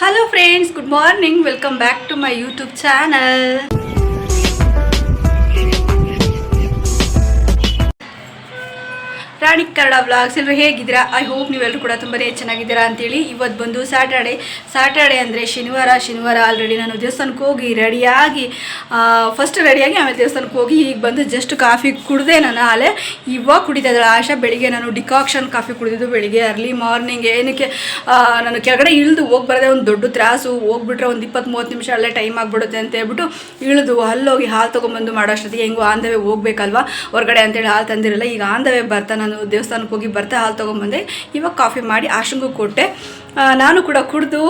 Hello friends good morning welcome back to my YouTube channel Rani Kannada vlogs ಎಲ್ಲರೂ ಹೇಗಿದ್ದೀರಾ? I hope ನೀವೆಲ್ಲರೂ ಕೂಡ ತುಂಬಾ ಚೆನ್ನಾಗಿದ್ದೀರಾ ಅಂತೇಳಿ ಇವತ್ತು ಬಂದು ಸ್ಯಾಟರ್ಡೆ ಸ್ಯಾಟರ್ಡೆ ಅಂದರೆ ಶನಿವಾರ. ಶನಿವಾರ ಆಲ್ರೆಡಿ ನಾನು ದೇವಸ್ಥಾನಕ್ಕೆ ಹೋಗಿ ರೆಡಿಯಾಗಿ ಫಸ್ಟ್ ರೆಡಿಯಾಗಿ ಆಮೇಲೆ ದೇವಸ್ಥಾನಕ್ಕೆ ಹೋಗಿ ಈಗ ಬಂದು ಜಸ್ಟ್ ಕಾಫಿ ಕುಡಿದೆ ನಾನು ಆಲೆ ಇವಾಗ ಕುಡಿತಾ ಇದ್ದಾಳೆ ಆಶಾ ಬೆಳಿಗ್ಗೆ ನಾನು ಡಿಕಾಕ್ಷನ್ ಕಾಫಿ ಕುಡಿದಿದ್ದು ಬೆಳಿಗ್ಗೆ ಅರ್ಲಿ ಮಾರ್ನಿಂಗ್ ಏನಕ್ಕೆ ನಾನು ಕೆಳಗಡೆ ಇಳಿದು ಹೋಗಿ ಬರದೆ ಒಂದು ದೊಡ್ಡ ತ್ರಾಸು. ಹೋಗ್ಬಿಟ್ರೆ ಒಂದು ಇಪ್ಪತ್ತು ಮೂವತ್ತು ನಿಮಿಷ ಅಲ್ಲೇ ಟೈಮ್ ಆಗಿಬಿಡುತ್ತೆ ಅಂತ ಹೇಳ್ಬಿಟ್ಟು ಇಳಿದು ಅಲ್ಲೋಗಿ ಹಾಲು ತೊಗೊಂಬಂದು ಮಾಡೋ ಅಷ್ಟೊತ್ತಿಗೆ ಹೆಂಗೋ ಆಂದವೇ ಹೋಗ್ಬೇಕಲ್ವಾ? ಹೊರಗಡೆ ಅಂತೇಳಿ ಹಾಲು ತಂದಿರಲ್ಲ, ಈಗ ಆಂದವೇ ಬರ್ತಾ ನಾನು ದೇವಸ್ಥಾನಕ್ಕೆ ಹೋಗಿ ಬರ್ತಾ ಹಾಲು ತೊಗೊಂಬಂದೆ ಇವಾಗ ಕಾಫಿ ಮಾಡಿ ಆಶಂಗೂ ಕೊಟ್ಟೆ. ನಾನು ಕೂಡ ಕುಡಿದು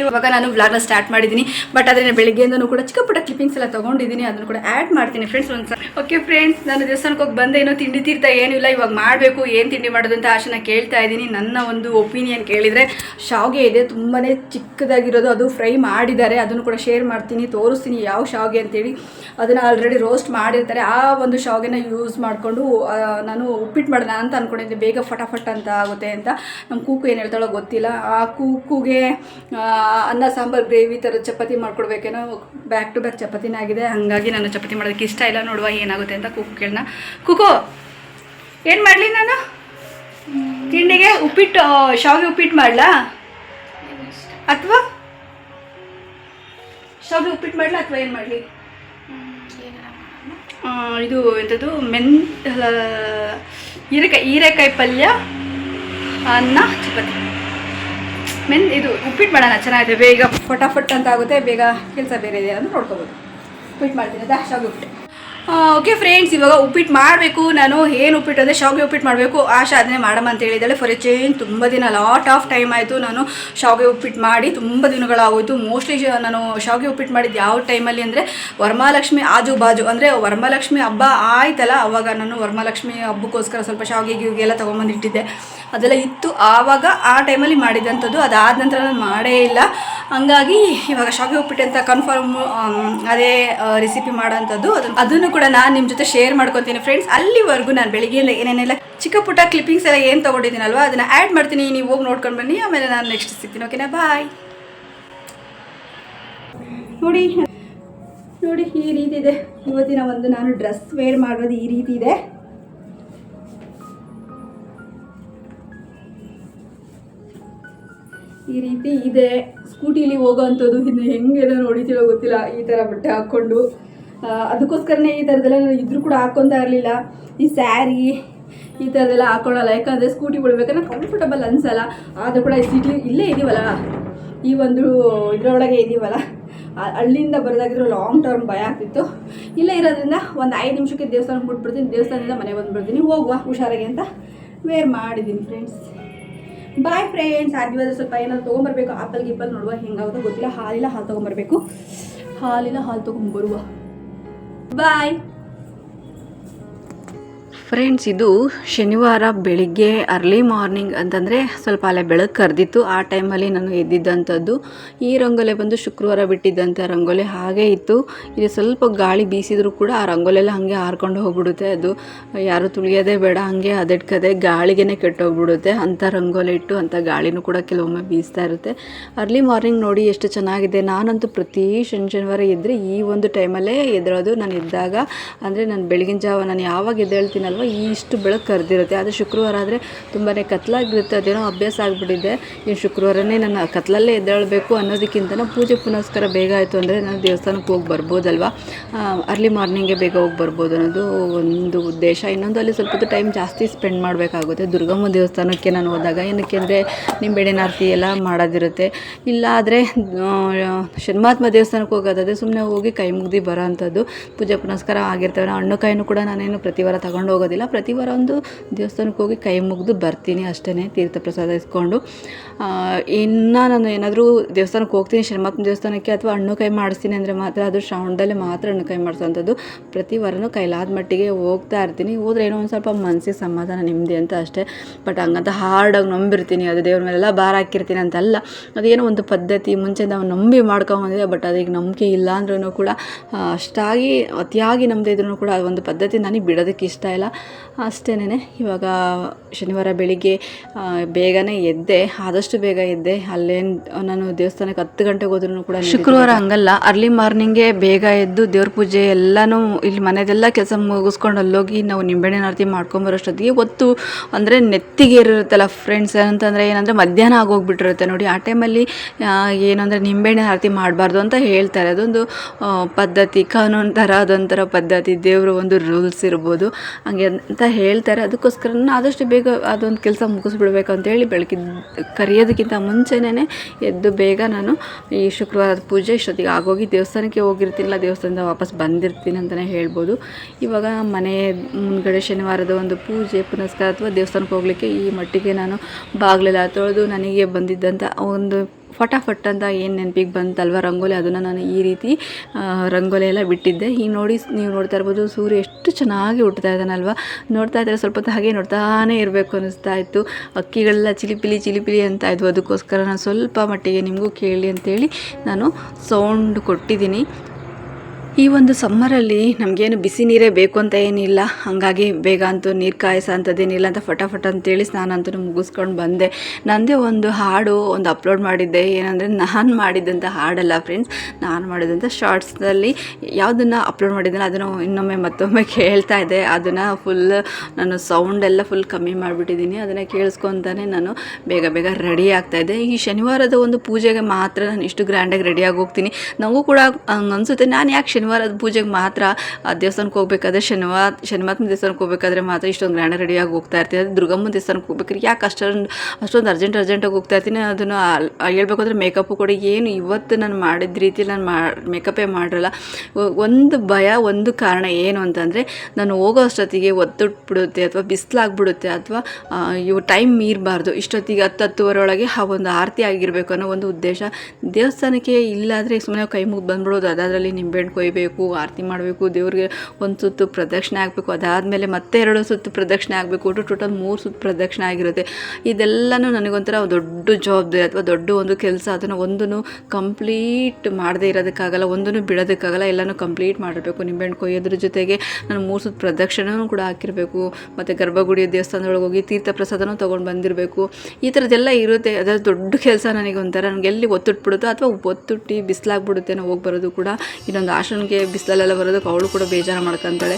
ಇವಾಗ ನಾನು ವ್ಲಾಗ್ನ ಸ್ಟಾರ್ಟ್ ಮಾಡಿದ್ದೀನಿ ಬಟ್ ಅದರಿಂದ ಬೆಳಿಗ್ಗೆಯಿಂದನೂ ಕೂಡ ಚಿಕ್ಕ ಪುಟ್ಟ ಕ್ಲಿಪ್ಪಿಂಗ್ಸ್ ಎಲ್ಲ ತೊಗೊಂಡಿದ್ದೀನಿ ಅದನ್ನು ಕೂಡ ಆ್ಯಡ್ ಮಾಡ್ತೀನಿ ಫ್ರೆಂಡ್ಸ್ ಒಂದು ಓಕೆ ಫ್ರೆಂಡ್ಸ್ ನಾನು ದೇವಸ್ಥಾನಕ್ಕೆ ಹೋಗಿ ಬಂದೆ. ಏನೋ ತಿಂಡಿ ತೀರ್ಥ ಏನಿಲ್ಲ ಇವಾಗ ಮಾಡಬೇಕು. ಏನು ತಿಂಡಿ ಮಾಡೋದು ಅಂತ ಆಶನ ಕೇಳ್ತಾ ಇದ್ದೀನಿ ನನ್ನ ಒಂದು ಒಪಿನಿಯನ್ ಕೇಳಿದರೆ, ಶಾವಿಗೆ ಇದೆ. ತುಂಬಾ ಚಿಕ್ಕದಾಗಿರೋದು. ಅದು ಫ್ರೈ ಮಾಡಿದ್ದಾರೆ. ಅದನ್ನು ಕೂಡ ಶೇರ್ ಮಾಡ್ತೀನಿ. ತೋರಿಸ್ತೀನಿ ಯಾವ ಶಾವಿಗೆ ಅಂತೇಳಿ. ಅದನ್ನು ಆಲ್ರೆಡಿ ರೋಸ್ಟ್ ಮಾಡಿರ್ತಾರೆ. ಆ ಒಂದು ಶಾವಿಗೆನ ಯೂಸ್ ಮಾಡಿಕೊಂಡು ನಾನು ಉಪ್ಪಿಟ್ಟು ಮಾಡೋಣ ಅಂತ ಅಂದ್ಕೊಂಡಿದ್ದೆ ಬೇಗ ಫಟಾಫಟ್ ಅಂತ ಆಗುತ್ತೆ ಅಂತ. ನಮ್ಮ ಕೂಕು ಏನು ಹೇಳ್ತಾಳೋ ಗೊತ್ತಿಲ್ಲ. ಕೂಕುಗೆ ಅನ್ನ, ಸಾಂಬಾರು, ಗ್ರೇವಿ ಥರ ಚಪಾತಿ ಮಾಡ್ಕೊಡ್ಬೇಕೇನೋ ಬ್ಯಾಕ್ ಟು ಬ್ಯಾಕ್ ಚಪಾತಿನೇ ಆಗಿದೆ. ಹಾಗಾಗಿ ನಾನು ಚಪಾತಿ ಮಾಡೋದಕ್ಕೆ ಇಷ್ಟ ಇಲ್ಲ. ನೋಡುವ ಏನಾಗುತ್ತೆ ಅಂತ ಕೂಕು ಕೇಳೋಣ. ಕುಕು, ಏನು ಮಾಡಲಿ ನಾನು? ತಿಂಡಿಗೆ ಉಪ್ಪಿಟ್ಟು ಶಾವಿಗೆ ಉಪ್ಪಿಟ್ಟು ಮಾಡಲಾ? ಅಥವಾ? ಶಾವಿಗೆ ಉಪ್ಪಿಟ್ಟು ಮಾಡಲಾ ಅಥವಾ ಏನು ಮಾಡಲಿ? ಇದು ಎಂಥದ್ದು ಮೆನ್ ಹೀರೆಕಾಯಿ ಹೀರೆಕಾಯಿ ಪಲ್ಯ, ಅನ್ನ, ಚಪಾತಿ. ಮೆನ್ ಇದು ಉಪ್ಪಿಟ್ಟು ಮಾಡೋಣ, ಚೆನ್ನಾಗಿದೆ. ಬೇಗ ಫಟಾಫಟ್ ಅಂತ ಆಗುತ್ತೆ, ಬೇಗ ಕೆಲಸ ಬೇರೆ ಇದೆ ಅಂತ ನೋಡ್ಕೋಬೋದು. ಉಪ್ಪಿಟ್ಟು ಮಾಡ್ತೀನಿ, ಅದಾ ಶಾವಿಗೆ ಉಪ್ಪಿಟ್ಟು. ಓಕೆ ಫ್ರೆಂಡ್ಸ್ ಇವಾಗ ಉಪ್ಪಿಟ್ಟು ಮಾಡಬೇಕು. ನಾನು ಏನು ಉಪ್ಪಿಟ್ಟು ಅಂದರೆ ಶಾವಿಗೆ ಉಪ್ಪಿಟ್ಟು ಮಾಡಬೇಕು. ಆಶಾ ಅದನ್ನೇ ಮಾಡಮ್ಮ ಅಂತ ಹೇಳಿದ್ದಾಳೆ. ಫಾರ್ ಎ ಚೇಂಜ್ ತುಂಬ ದಿನ ಲಾಟ್ ಆಫ್ ಟೈಮ್ ಆಯಿತು ನಾನು ಶಾವಿಗೆ ಉಪ್ಪಿಟ್ಟು ಮಾಡಿ. ತುಂಬ ದಿನಗಳಾಗೋಯಿತು. ಮೋಸ್ಟ್ಲಿ ನಾನು ಶಾವಿಗೆ ಉಪ್ಪಿಟ್ಟು ಮಾಡಿದ್ದು ಯಾವ ಟೈಮಲ್ಲಿ ಅಂದರೆ ವರಮಹಾಲಕ್ಷ್ಮಿ ಆಜು ಬಾಜು. ಅಂದರೆ ವರಮಹಾಲಕ್ಷ್ಮಿ ಹಬ್ಬ ಆಯ್ತಲ್ಲ, ಅವಾಗ ನಾನು ವರಮಹಾಲಕ್ಷ್ಮಿ ಹಬ್ಬಕ್ಕೋಸ್ಕರ ಸ್ವಲ್ಪ ಶಾವಿಗೆ ಎಲ್ಲ ತೊಗೊಂಬಂದಿಟ್ಟಿದ್ದೆ ಅದೆಲ್ಲ ಇತ್ತು. ಆವಾಗ ಆ ಟೈಮಲ್ಲಿ ಮಾಡಿದಂಥದ್ದು. ಅದಾದ ನಂತರ ನಾನು ಮಾಡೇ ಇಲ್ಲ. ಹಂಗಾಗಿ ಇವಾಗ ಶಾವಿಗೆ ಉಪ್ಪಿಟ್ಟು ಅಂತ ಕನ್ಫರ್ಮ್ ಅದೇ ರೆಸಿಪಿ ಮಾಡೋಂಥದ್ದು ಅದನ್ನು ಅದನ್ನು ಕೂಡ ನಾನು ನಿಮ್ಮ ಜೊತೆ ಶೇರ್ ಮಾಡ್ಕೊತೀನಿ ಫ್ರೆಂಡ್ಸ್ ಅಲ್ಲಿವರೆಗೂ ನಾನು ಬೆಳಿಗ್ಗೆಯಿಂದ ಏನೇನೆಲ್ಲ ಚಿಕ್ಕ ಪುಟ್ಟ ಕ್ಲಿಪ್ಪಿಂಗ್ಸ್ ಎಲ್ಲ ಏನು ತೊಗೊಂಡಿದ್ದೀನಲ್ವ, ಅದನ್ನು ಆ್ಯಡ್ ಮಾಡ್ತೀನಿ. ನೀವು ಹೋಗಿ ನೋಡ್ಕೊಂಡು ಬನ್ನಿ. ಆಮೇಲೆ ನಾನು ನೆಕ್ಸ್ಟ್ ಸಿಗ್ತೀನಿ. ಓಕೆನಾ ಬಾಯ್ ನೋಡಿ ನೋಡಿ ಈ ರೀತಿ ಇದೆ. ಇವತ್ತಿನ ಒಂದು ನಾನು ಡ್ರೆಸ್ ವೇರ್ ಮಾಡೋದು ಈ ರೀತಿ ಇದೆ. ಈ ರೀತಿ ಇದೆ. ಸ್ಕೂಟಿಲಿ ಹೋಗೋವಂಥದ್ದು ಇನ್ನು ಹೆಂಗೆಲ್ಲ ನೋಡಿತಿರೋ ಗೊತ್ತಿಲ್ಲ. ಈ ಥರ ಬಟ್ಟೆ ಹಾಕ್ಕೊಂಡು ಅದಕ್ಕೋಸ್ಕರನೇ ಈ ಥರದ್ದೆಲ್ಲ ನಾನು ಇದ್ರೂ ಕೂಡ ಹಾಕ್ಕೊತಾ ಇರಲಿಲ್ಲ. ಈ ಸ್ಯಾರಿ, ಈ ಥರದ್ದೆಲ್ಲ ಹಾಕೊಳ್ಳಲ್ಲ. ಯಾಕಂದರೆ ಸ್ಕೂಟಿ ಬಿಡ್ಬೇಕಾದ್ರೆ ಕಂಫರ್ಟಬಲ್ ಅನ್ಸಲ್ಲ. ಆದರೂ ಕೂಡ ಈ ಸಿಟಿ ಇಲ್ಲೇ ಇದೀವಲ್ಲ? ಈ ಒಂದು ಇದರೊಳಗೆ ಇದೀವಲ್ಲ? ಆ- ಅಲ್ಲಿಂದ ಬರೋದಾಗಿರೋ ಲಾಂಗ್ ಟರ್ಮ್ ಭಯ ಆಗ್ತಿತ್ತು. ಇಲ್ಲೇ ಇರೋದ್ರಿಂದ ಒಂದು ಐದು ನಿಮಿಷಕ್ಕೆ ದೇವಸ್ಥಾನಕ್ಕೆ ಬಿಟ್ಬಿಡ್ತೀನಿ. ದೇವಸ್ಥಾನದಿಂದ ಮನೆ ಬಂದುಬಿಡ್ತೀನಿ. ಹೋಗುವ, ಹುಷಾರಾಗಿ ಅಂತ ವೇರ್ ಮಾಡಿದ್ದೀನಿ ಫ್ರೆಂಡ್ಸ್ ಬಾಯ್ ಫ್ರೆಂಡ್ಸ್ ಆದ್ಮೇಲೆ ಸ್ವಲ್ಪ ಏನಾದ್ರು ತೊಗೊಂಬರ್ಬೇಕು. ಆಪಲ್ ಗಿಪ್ಪಲ್ ನೋಡುವ. ಹೆಂಗಾಗುತ್ತೋ ಗೊತ್ತಿಲ್ಲ. ಹಾಲಿಲ್ಲ ಹಾಲು ತೊಗೊಂಬರ್ಬೇಕು. ಹಾಲಿಲ್ಲ ಹಾಲು ತೊಗೊಂಬರುವ. ಬಾಯ್ ಫ್ರೆಂಡ್ಸ್ ಇದು ಶನಿವಾರ ಬೆಳಿಗ್ಗೆ ಅರ್ಲಿ ಮಾರ್ನಿಂಗ್ ಅಂತಂದರೆ ಸ್ವಲ್ಪ ಅಲ್ಲೇ ಬೆಳಕು ಕರೆದಿತ್ತು. ಆ ಟೈಮಲ್ಲಿ ನಾನು ಎದ್ದಿದ್ದಂಥದ್ದು. ಈ ರಂಗೋಲೆ ಬಂದು ಶುಕ್ರವಾರ ಬಿಟ್ಟಿದ್ದಂಥ ರಂಗೋಲೆ ಹಾಗೇ ಇತ್ತು. ಇದು ಸ್ವಲ್ಪ ಗಾಳಿ ಬೀಸಿದರೂ ಕೂಡ ಆ ರಂಗೋಲೆಲ್ಲ ಹಾಗೆ ಹಾರ್ಕೊಂಡು ಹೋಗ್ಬಿಡುತ್ತೆ. ಅದು ಯಾರು ತುಳಿಯೋದೇ ಬೇಡ, ಹಾಗೆ ಅದೆಟ್ಕದೆ ಗಾಳಿಗೆ ಕೆಟ್ಟೋಗ್ಬಿಡುತ್ತೆ. ಅಂಥ ರಂಗೋಲೆ ಇಟ್ಟು ಅಂಥ ಗಾಳಿನೂ ಕೂಡ ಕೆಲವೊಮ್ಮೆ ಬೀಸ್ತಾ ಇರುತ್ತೆ. ಅರ್ಲಿ ಮಾರ್ನಿಂಗ್ ನೋಡಿ ಎಷ್ಟು ಚೆನ್ನಾಗಿದೆ. ನಾನಂತೂ ಪ್ರತಿ ಶನಿ ಶನಿವಾರ ಇದ್ದರೆ ಈ ಒಂದು ಟೈಮಲ್ಲೇ ಎದ್ರೋದು. ನಾನು ಎದ್ದಾಗ ಅಂದರೆ ನಾನು ಬೆಳಗಿನ ಜಾವ ನಾನು ಯಾವಾಗ ಎದ್ದೇಳ್ತೀನಲ್ವ ಈ ಇಷ್ಟು ಬೆಳಕು ಕರೆದಿರುತ್ತೆ ಆದರೆ ಶುಕ್ರವಾರ ಆದರೆ ತುಂಬಾ ಕತ್ತಲಾಗಿರುತ್ತೆ ಅದೇನೋ ಅಭ್ಯಾಸ ಆಗಿಬಿಟ್ಟಿದೆ. ಇನ್ನು ಶುಕ್ರವಾರನೇ ನಾನು ಕತ್ತಲಲ್ಲೇ ಎದ್ದೇಳಬೇಕು ಅನ್ನೋದಕ್ಕಿಂತ ಪೂಜೆ ಪುನಸ್ಕಾರ ಬೇಗ ಆಯಿತು ಅಂದರೆ ನಾನು ದೇವಸ್ಥಾನಕ್ಕೆ ಹೋಗಿ ಬರ್ಬೋದಲ್ವ? ಅರ್ಲಿ ಮಾರ್ನಿಂಗೇ ಬೇಗ ಹೋಗಿ ಬರ್ಬೋದು ಅನ್ನೋದು ಒಂದು ಉದ್ದೇಶ. ಇನ್ನೊಂದು ಅಲ್ಲಿ ಸ್ವಲ್ಪ ಟೈಮ್ ಜಾಸ್ತಿ ಸ್ಪೆಂಡ್ ಮಾಡಬೇಕಾಗುತ್ತೆ. ದುರ್ಗಮ್ಮ ದೇವಸ್ಥಾನಕ್ಕೆ ನಾನು ಹೋದಾಗ. ಏನಕ್ಕೆ ಅಂದರೆ ನಿಂಬೆಹಣ್ಣಿನ ಆರತಿ ಎಲ್ಲ ಮಾಡೋದಿರುತ್ತೆ. ಇಲ್ಲ ಆದರೆ ಶನ್ಮಾತ್ಮ ದೇವಸ್ಥಾನಕ್ಕೆ ಹೋಗೋದಾದರೆ ಸುಮ್ಮನೆ ಹೋಗಿ ಕೈ ಮುಗ್ದು ಬರೋ ಅಂಥದ್ದು ಪೂಜೆ ಪುನಸ್ಕಾರ ಆಗಿರ್ತವೆ. ಹಣ್ಣು ಕಾಯಿನೂ ಕೂಡ ನಾನೇನು ಪ್ರತಿ ವಾರ ತಗೊಂಡು ಹೋಗೋದಿಲ್ಲ. ಪ್ರತಿ ವಾರ ಒಂದು ದೇವಸ್ಥಾನಕ್ಕೆ ಹೋಗಿ ಕೈ ಮುಗಿದು ಬರ್ತೀನಿ ಅಷ್ಟೇ ತೀರ್ಥ ಪ್ರಸಾದ ಇಸ್ಕೊಂಡು ಇನ್ನು ನಾನು ಏನಾದರೂ ದೇವಸ್ಥಾನಕ್ಕೆ ಹೋಗ್ತೀನಿ ಶನ್ಮಾತ್ಮ ದೇವಸ್ಥಾನಕ್ಕೆ ಅಥವಾ ಹಣ್ಣು ಕೈ ಮಾಡಿಸ್ತೀನಿ ಅಂದರೆ ಮಾತ್ರ ಅದು ಶ್ರಾವಣದಲ್ಲಿ ಮಾತ್ರ ಹಣ್ಣು ಕೈ ಮಾಡಿಸೋವಂಥದ್ದು ಪ್ರತಿ ವಾರನೂ ಕೈಲಾದ ಮಟ್ಟಿಗೆ ಹೋಗ್ತಾ ಇರ್ತೀನಿ. ಹೋದ್ರೆ ಏನೋ ಒಂದು ಸ್ವಲ್ಪ ಮನಸ್ಸಿಗೆ ಸಮಾಧಾನ ನೆಮ್ಮದಿ ಅಂತ ಅಷ್ಟೇ. ಬಟ್ ಹಂಗಂತ ಹಾರ್ಡಾಗಿ ನಂಬಿರ್ತೀನಿ. ಅದು ದೇವ್ರ ಮೇಲೆಲ್ಲ ಭಾರ ಹಾಕಿರ್ತೀನಿ ಅಂತಲ್ಲ. ಅದೇನೋ ಒಂದು ಪದ್ಧತಿ ಮುಂಚೆ ನಾವು ನಂಬಿ ಮಾಡ್ಕೊಂಬಂದಿದೆ. ಬಟ್ ಅದಕ್ಕೆ ನಂಬಿಕೆ ಇಲ್ಲ ಅಂದ್ರೂ ಕೂಡ ಅಷ್ಟಾಗಿ ಅತಿಯಾಗಿ ನಂಬದೇ ಇದ್ರೂ ಕೂಡ ಒಂದು ಪದ್ಧತಿ ನನಗೆ ಬಿಡೋದಕ್ಕೆ ಇಷ್ಟ ಇಲ್ಲ. ಅಷ್ಟೇನೆ ಇವಾಗ ಶನಿವಾರ ಬೆಳಿಗ್ಗೆ ಬೇಗನೆ ಎದ್ದೆ, ಆದಷ್ಟು ಬೇಗ ಎದ್ದೆ ಅಲ್ಲೇನು ನಾನು ದೇವಸ್ಥಾನಕ್ಕೆ ಹತ್ತು ಗಂಟೆಗೆ ಹೋದ್ರೂ ಕೂಡ ಶುಕ್ರವಾರ ಹಂಗಲ್ಲ ಅರ್ಲಿ ಮಾರ್ನಿಂಗೇ ಬೇಗ ಎದ್ದು ದೇವ್ರ ಪೂಜೆ ಎಲ್ಲನೂ ಇಲ್ಲಿ ಮನೆದೆಲ್ಲ ಕೆಲಸ ಮುಗಿಸ್ಕೊಂಡು ಅಲ್ಲೋಗಿ ನಾವು ನಿಂಬೆಣ್ಣೆ ಆರತಿ ಮಾಡ್ಕೊಂಬರೋಷ್ಟೊತ್ತಿಗೆ ಹೊತ್ತು ಅಂದರೆ ನೆತ್ತಿಗೆ ಇರುತ್ತಲ್ಲ ಫ್ರೆಂಡ್ಸ್ ಅಂತಂದರೆ ಏನಂದರೆ ಮಧ್ಯಾಹ್ನ ಆಗೋಗ್ಬಿಟ್ಟಿರುತ್ತೆ ನೋಡಿ. ಆ ಟೈಮಲ್ಲಿ ಏನಂದರೆ ನಿಂಬೆಣ್ಣೆ ಆರತಿ ಮಾಡಬಾರ್ದು ಅಂತ ಹೇಳ್ತಾರೆ. ಅದೊಂದು ಪದ್ಧತಿ, ಕಾನೂನು ಥರ ಅದೊಂಥರ ಪದ್ಧತಿ, ದೇವರು ಒಂದು ರೂಲ್ಸ್ ಇರ್ಬೋದು. ಹಂಗೆ ಅಂತ ಹೇಳ್ತಾರೆ ಅದಕ್ಕೋಸ್ಕರ ನಾನು ಆದಷ್ಟು ಬೇಗ ಅದೊಂದು ಕೆಲಸ ಮುಗಿಸ್ಬಿಡ್ಬೇಕು ಅಂತೇಳಿ ಬೆಳಗ್ಗೆ ಕರೆಯೋದಕ್ಕಿಂತ ಮುಂಚೆನೇ ಎದ್ದು ಬೇಗ ನಾನು ಈ ಶುಕ್ರವಾರದ ಪೂಜೆ ಇಷ್ಟೊತ್ತಿಗೆ ಆಗೋಗಿ ದೇವಸ್ಥಾನಕ್ಕೆ ಹೋಗಿರ್ತಿಲ್ಲ ದೇವಸ್ಥಾನದಿಂದ ವಾಪಸ್ ಬಂದಿರ್ತೀನಿ ಅಂತಲೇ ಹೇಳ್ಬೋದು. ಇವಾಗ ಮನೆ ಮುಂದ್ಗಡೆ ಶನಿವಾರದ ಒಂದು ಪೂಜೆ, ಪುನಸ್ಕಾರ ಅಥವಾ ದೇವಸ್ಥಾನಕ್ಕೆ ಹೋಗಲಿಕ್ಕೆ ಈ ಮಟ್ಟಿಗೆ ನಾನು ಬಾಗಿಲೆಲ್ಲ ತೊಳೆದು ನನಗೆ ಬಂದಿದ್ದಂಥ ಒಂದು ಫಟಾಫಟ್ ಅಂತ ಏನು ನೆನಪಿಗೆ ಬಂತಲ್ವ ರಂಗೋಲಿ, ಅದನ್ನು ನಾನು ಈ ರೀತಿ ರಂಗೋಲಿ ಎಲ್ಲ ಬಿಟ್ಟಿದ್ದೆ. ಈಗ ನೋಡಿ ನೀವು ನೋಡ್ತಾ ಇರ್ಬೋದು, ಸೂರ್ಯ ಎಷ್ಟು ಚೆನ್ನಾಗಿ ಹುಟ್ಟುತ್ತಾ ಇದ್ದಾನಲ್ವ? ನೋಡ್ತಾ ಇದ್ದರೆ ಸ್ವಲ್ಪ ಹಾಗೆ ನೋಡ್ತಾನೇ ಇರಬೇಕು ಅನ್ನಿಸ್ತಾ ಇತ್ತು. ಅಕ್ಕಿಗಳೆಲ್ಲ ಚಿಲಿಪಿಲಿ ಚಿಲಿಪಿಲಿ ಅಂತ ಇದ್ವು. ಅದಕ್ಕೋಸ್ಕರ ನಾನು ಸ್ವಲ್ಪ ಮಟ್ಟಿಗೆ ನಿಮಗೂ ಕೇಳಿ ಅಂತೇಳಿ ನಾನು ಸೌಂಡ್ ಕೊಟ್ಟಿದ್ದೀನಿ. ಈ ಒಂದು ಸಮ್ಮರಲ್ಲಿ ನಮಗೇನು ಬಿಸಿ ನೀರೇ ಬೇಕು ಅಂತ ಏನಿಲ್ಲ. ಹಾಗಾಗಿ ಬೇಗ ಅಂತೂ ನೀರು ಕಾಯಿಸೋ ಅಂಥದ್ದೇನಿಲ್ಲ ಅಂತ ಫಟಾಫಟ್ ಅಂತೇಳಿ ಸ್ನಾನ ಅಂತೂ ಮುಗಿಸ್ಕೊಂಡು ಬಂದೆ. ನನ್ನದೇ ಒಂದು ಹಾಡು ಒಂದು ಅಪ್ಲೋಡ್ ಮಾಡಿದ್ದೆ. ಏನಂದರೆ ನಾನು ಮಾಡಿದಂಥ ಹಾಡಲ್ಲ ಫ್ರೆಂಡ್ಸ್ ನಾನು ಮಾಡಿದಂಥ ಶಾರ್ಟ್ಸ್ನಲ್ಲಿ ಯಾವುದನ್ನು ಅಪ್ಲೋಡ್ ಮಾಡಿದ್ದೆನೋ ಅದನ್ನು ಇನ್ನೊಮ್ಮೆ ಮತ್ತೊಮ್ಮೆ ಕೇಳ್ತಾ ಇದ್ದೆ. ಅದನ್ನು ಫುಲ್ ನಾನು ಸೌಂಡ್ ಎಲ್ಲ ಫುಲ್ ಕಮ್ಮಿ ಮಾಡಿಬಿಟ್ಟಿದ್ದೀನಿ. ಅದನ್ನು ಕೇಳಿಸ್ಕೊತಾನೆ ನಾನು ಬೇಗ ಬೇಗ ರೆಡಿ ಆಗ್ತಾಯಿದ್ದೆ ಈ ಶನಿವಾರದ ಒಂದು ಪೂಜೆಗೆ ಮಾತ್ರ ನಾನು ಇಷ್ಟು ಗ್ರ್ಯಾಂಡಾಗಿ ರೆಡಿಯಾಗಿ ಹೋಗ್ತೀನಿ. ನನಗೂ ಕೂಡ ಅನಿಸುತ್ತೆ. ನಾನು ಯಾಕೆ ಶನಿವಾರದ ಪೂಜೆಗೆ ಮಾತ್ರ ಆ ದೇವಸ್ಥಾನಕ್ಕೆ ಹೋಗ್ಬೇಕಾದ್ರೆ ಶನಿವಾರ ಶನಿವಾರ ದೇವಸ್ಥಾನಕ್ಕೆ ಹೋಗ್ಬೇಕಾದ್ರೆ ಮಾತ್ರ ಇಷ್ಟೊಂದು ಗ್ರ್ಯಾಂಡ್ ರೆಡಿಯಾಗಿ ಹೋಗ್ತಾ ಇರ್ತೀನಿ. ಅದು ದುರ್ಗಮ್ಮನ ದೇವಸ್ಥಾನಕ್ಕೆ ಹೋಗ್ಬೇಕಾದ್ರೆ ಯಾಕೆ ಅಷ್ಟೊಂದು ಅಷ್ಟೊಂದು ಅರ್ಜೆಂಟ್ ಅರ್ಜೆಂಟಾಗಿ ಹೋಗ್ತಾ ಇರ್ತೀನಿ. ಅದನ್ನು ಹೇಳ್ಬೇಕು ಅಂದರೆ ಮೇಕಪ್ಪು ಕೂಡ ಏನು ಇವತ್ತು ನಾನು ಮಾಡಿದ ರೀತಿ ನಾನು ಮಾ ಮೇಕಪ್ಪೇ ಮಾಡಿರಲ್ಲ. ಒಂದು ಭಯ, ಒಂದು ಕಾರಣ ಏನು ಅಂತಂದರೆ ನಾನು ಹೋಗೋ ಅಷ್ಟೊತ್ತಿಗೆ ಒತ್ತುಟ್ಬಿಡುತ್ತೆ ಅಥವಾ ಬಿಸಿಲಾಗ್ಬಿಡುತ್ತೆ ಅಥವಾ ಇವು ಟೈಮ್ ಮೀರಬಾರ್ದು. ಇಷ್ಟೊತ್ತಿಗೆ ಹತ್ತು, ಹತ್ತುವರೆ ಒಳಗೆ ಆ ಒಂದು ಆರತಿ ಆಗಿರಬೇಕು ಅನ್ನೋ ಒಂದು ಉದ್ದೇಶ. ದೇವಸ್ಥಾನಕ್ಕೆ ಇಲ್ಲಾದರೆ ಸುಮ್ಮನೆ ಕೈ ಮುಗಿದು ಬಂದ್ಬಿಡೋದು, ಅದಾದ್ರಲ್ಲಿ ನಿಂಬೆಹಣ್ಣು ಕೊಯ್ಬೇಕು ಆರತಿ ಮಾಡಬೇಕು, ದೇವ್ರಿಗೆ ಒಂದು ಸುತ್ತು ಪ್ರದಕ್ಷಿಣೆ ಆಗಬೇಕು ಅದಾದಮೇಲೆ ಮತ್ತೆ ಎರಡು ಸುತ್ತು ಪ್ರದಕ್ಷಿಣೆ ಆಗಬೇಕು ಒಟ್ಟು ಟೋಟಲ್ ಮೂರು ಸುತ್ತು ಪ್ರದಕ್ಷಿಣೆ ಆಗಿರುತ್ತೆ. ಇದೆಲ್ಲನೂ ನನಗೊಂಥರ ದೊಡ್ಡ ಜವಾಬ್ದಾರಿ ಅಥವಾ ದೊಡ್ಡ ಒಂದು ಕೆಲಸ, ಅದನ್ನು ಒಂದನ್ನು ಕಂಪ್ಲೀಟ್ ಮಾಡದೇ ಇರೋದಕ್ಕಾಗಲ್ಲ, ಒಂದನ್ನು ಬಿಡೋದಕ್ಕಾಗಲ್ಲ, ಎಲ್ಲನೂ ಕಂಪ್ಲೀಟ್ ಮಾಡಿರಬೇಕು. ನಿಂಬೆಹಣ್ಣು ಕೊಯ್ಯೋದ್ರ ಜೊತೆಗೆ ನಾನು ಮೂರು ಸುತ್ತು ಪ್ರದಕ್ಷಿಣೆನೂ ಕೂಡ ಹಾಕಿರಬೇಕು. ಮತ್ತು ಗರ್ಭಗುಡಿ ದೇವಸ್ಥಾನದೊಳಗೆ ಹೋಗಿ ತೀರ್ಥ ಪ್ರಸಾದನೂ ತೊಗೊಂಡು ಬಂದಿರಬೇಕು. ಈ ಥರದ್ದೆಲ್ಲ ಇರುತ್ತೆ. ಅದರ ದೊಡ್ಡ ಕೆಲಸ ನನಗೆ ಒಂಥರ, ನನಗೆ ಎಲ್ಲಿ ಒತ್ತುಟ್ಬಿಡುತ್ತೋ ಅಥವಾ ಒತ್ತುಟ್ಟಿ ಬಿಸಿಲಾಗ್ಬಿಡುತ್ತೆ ನಾವು ಹೋಗಿ ಬರೋದು ಕೂಡ ಇನ್ನೊಂದು ಆಶ್ರಮಕ್ಕೆ ಬಿಸಿಲಲ್ಲೆಲ್ಲ ಬರೋದಕ್ಕೆ ಅವಳು ಕೂಡ ಬೇಜಾರು ಮಾಡ್ಕೊತಾಳೆ.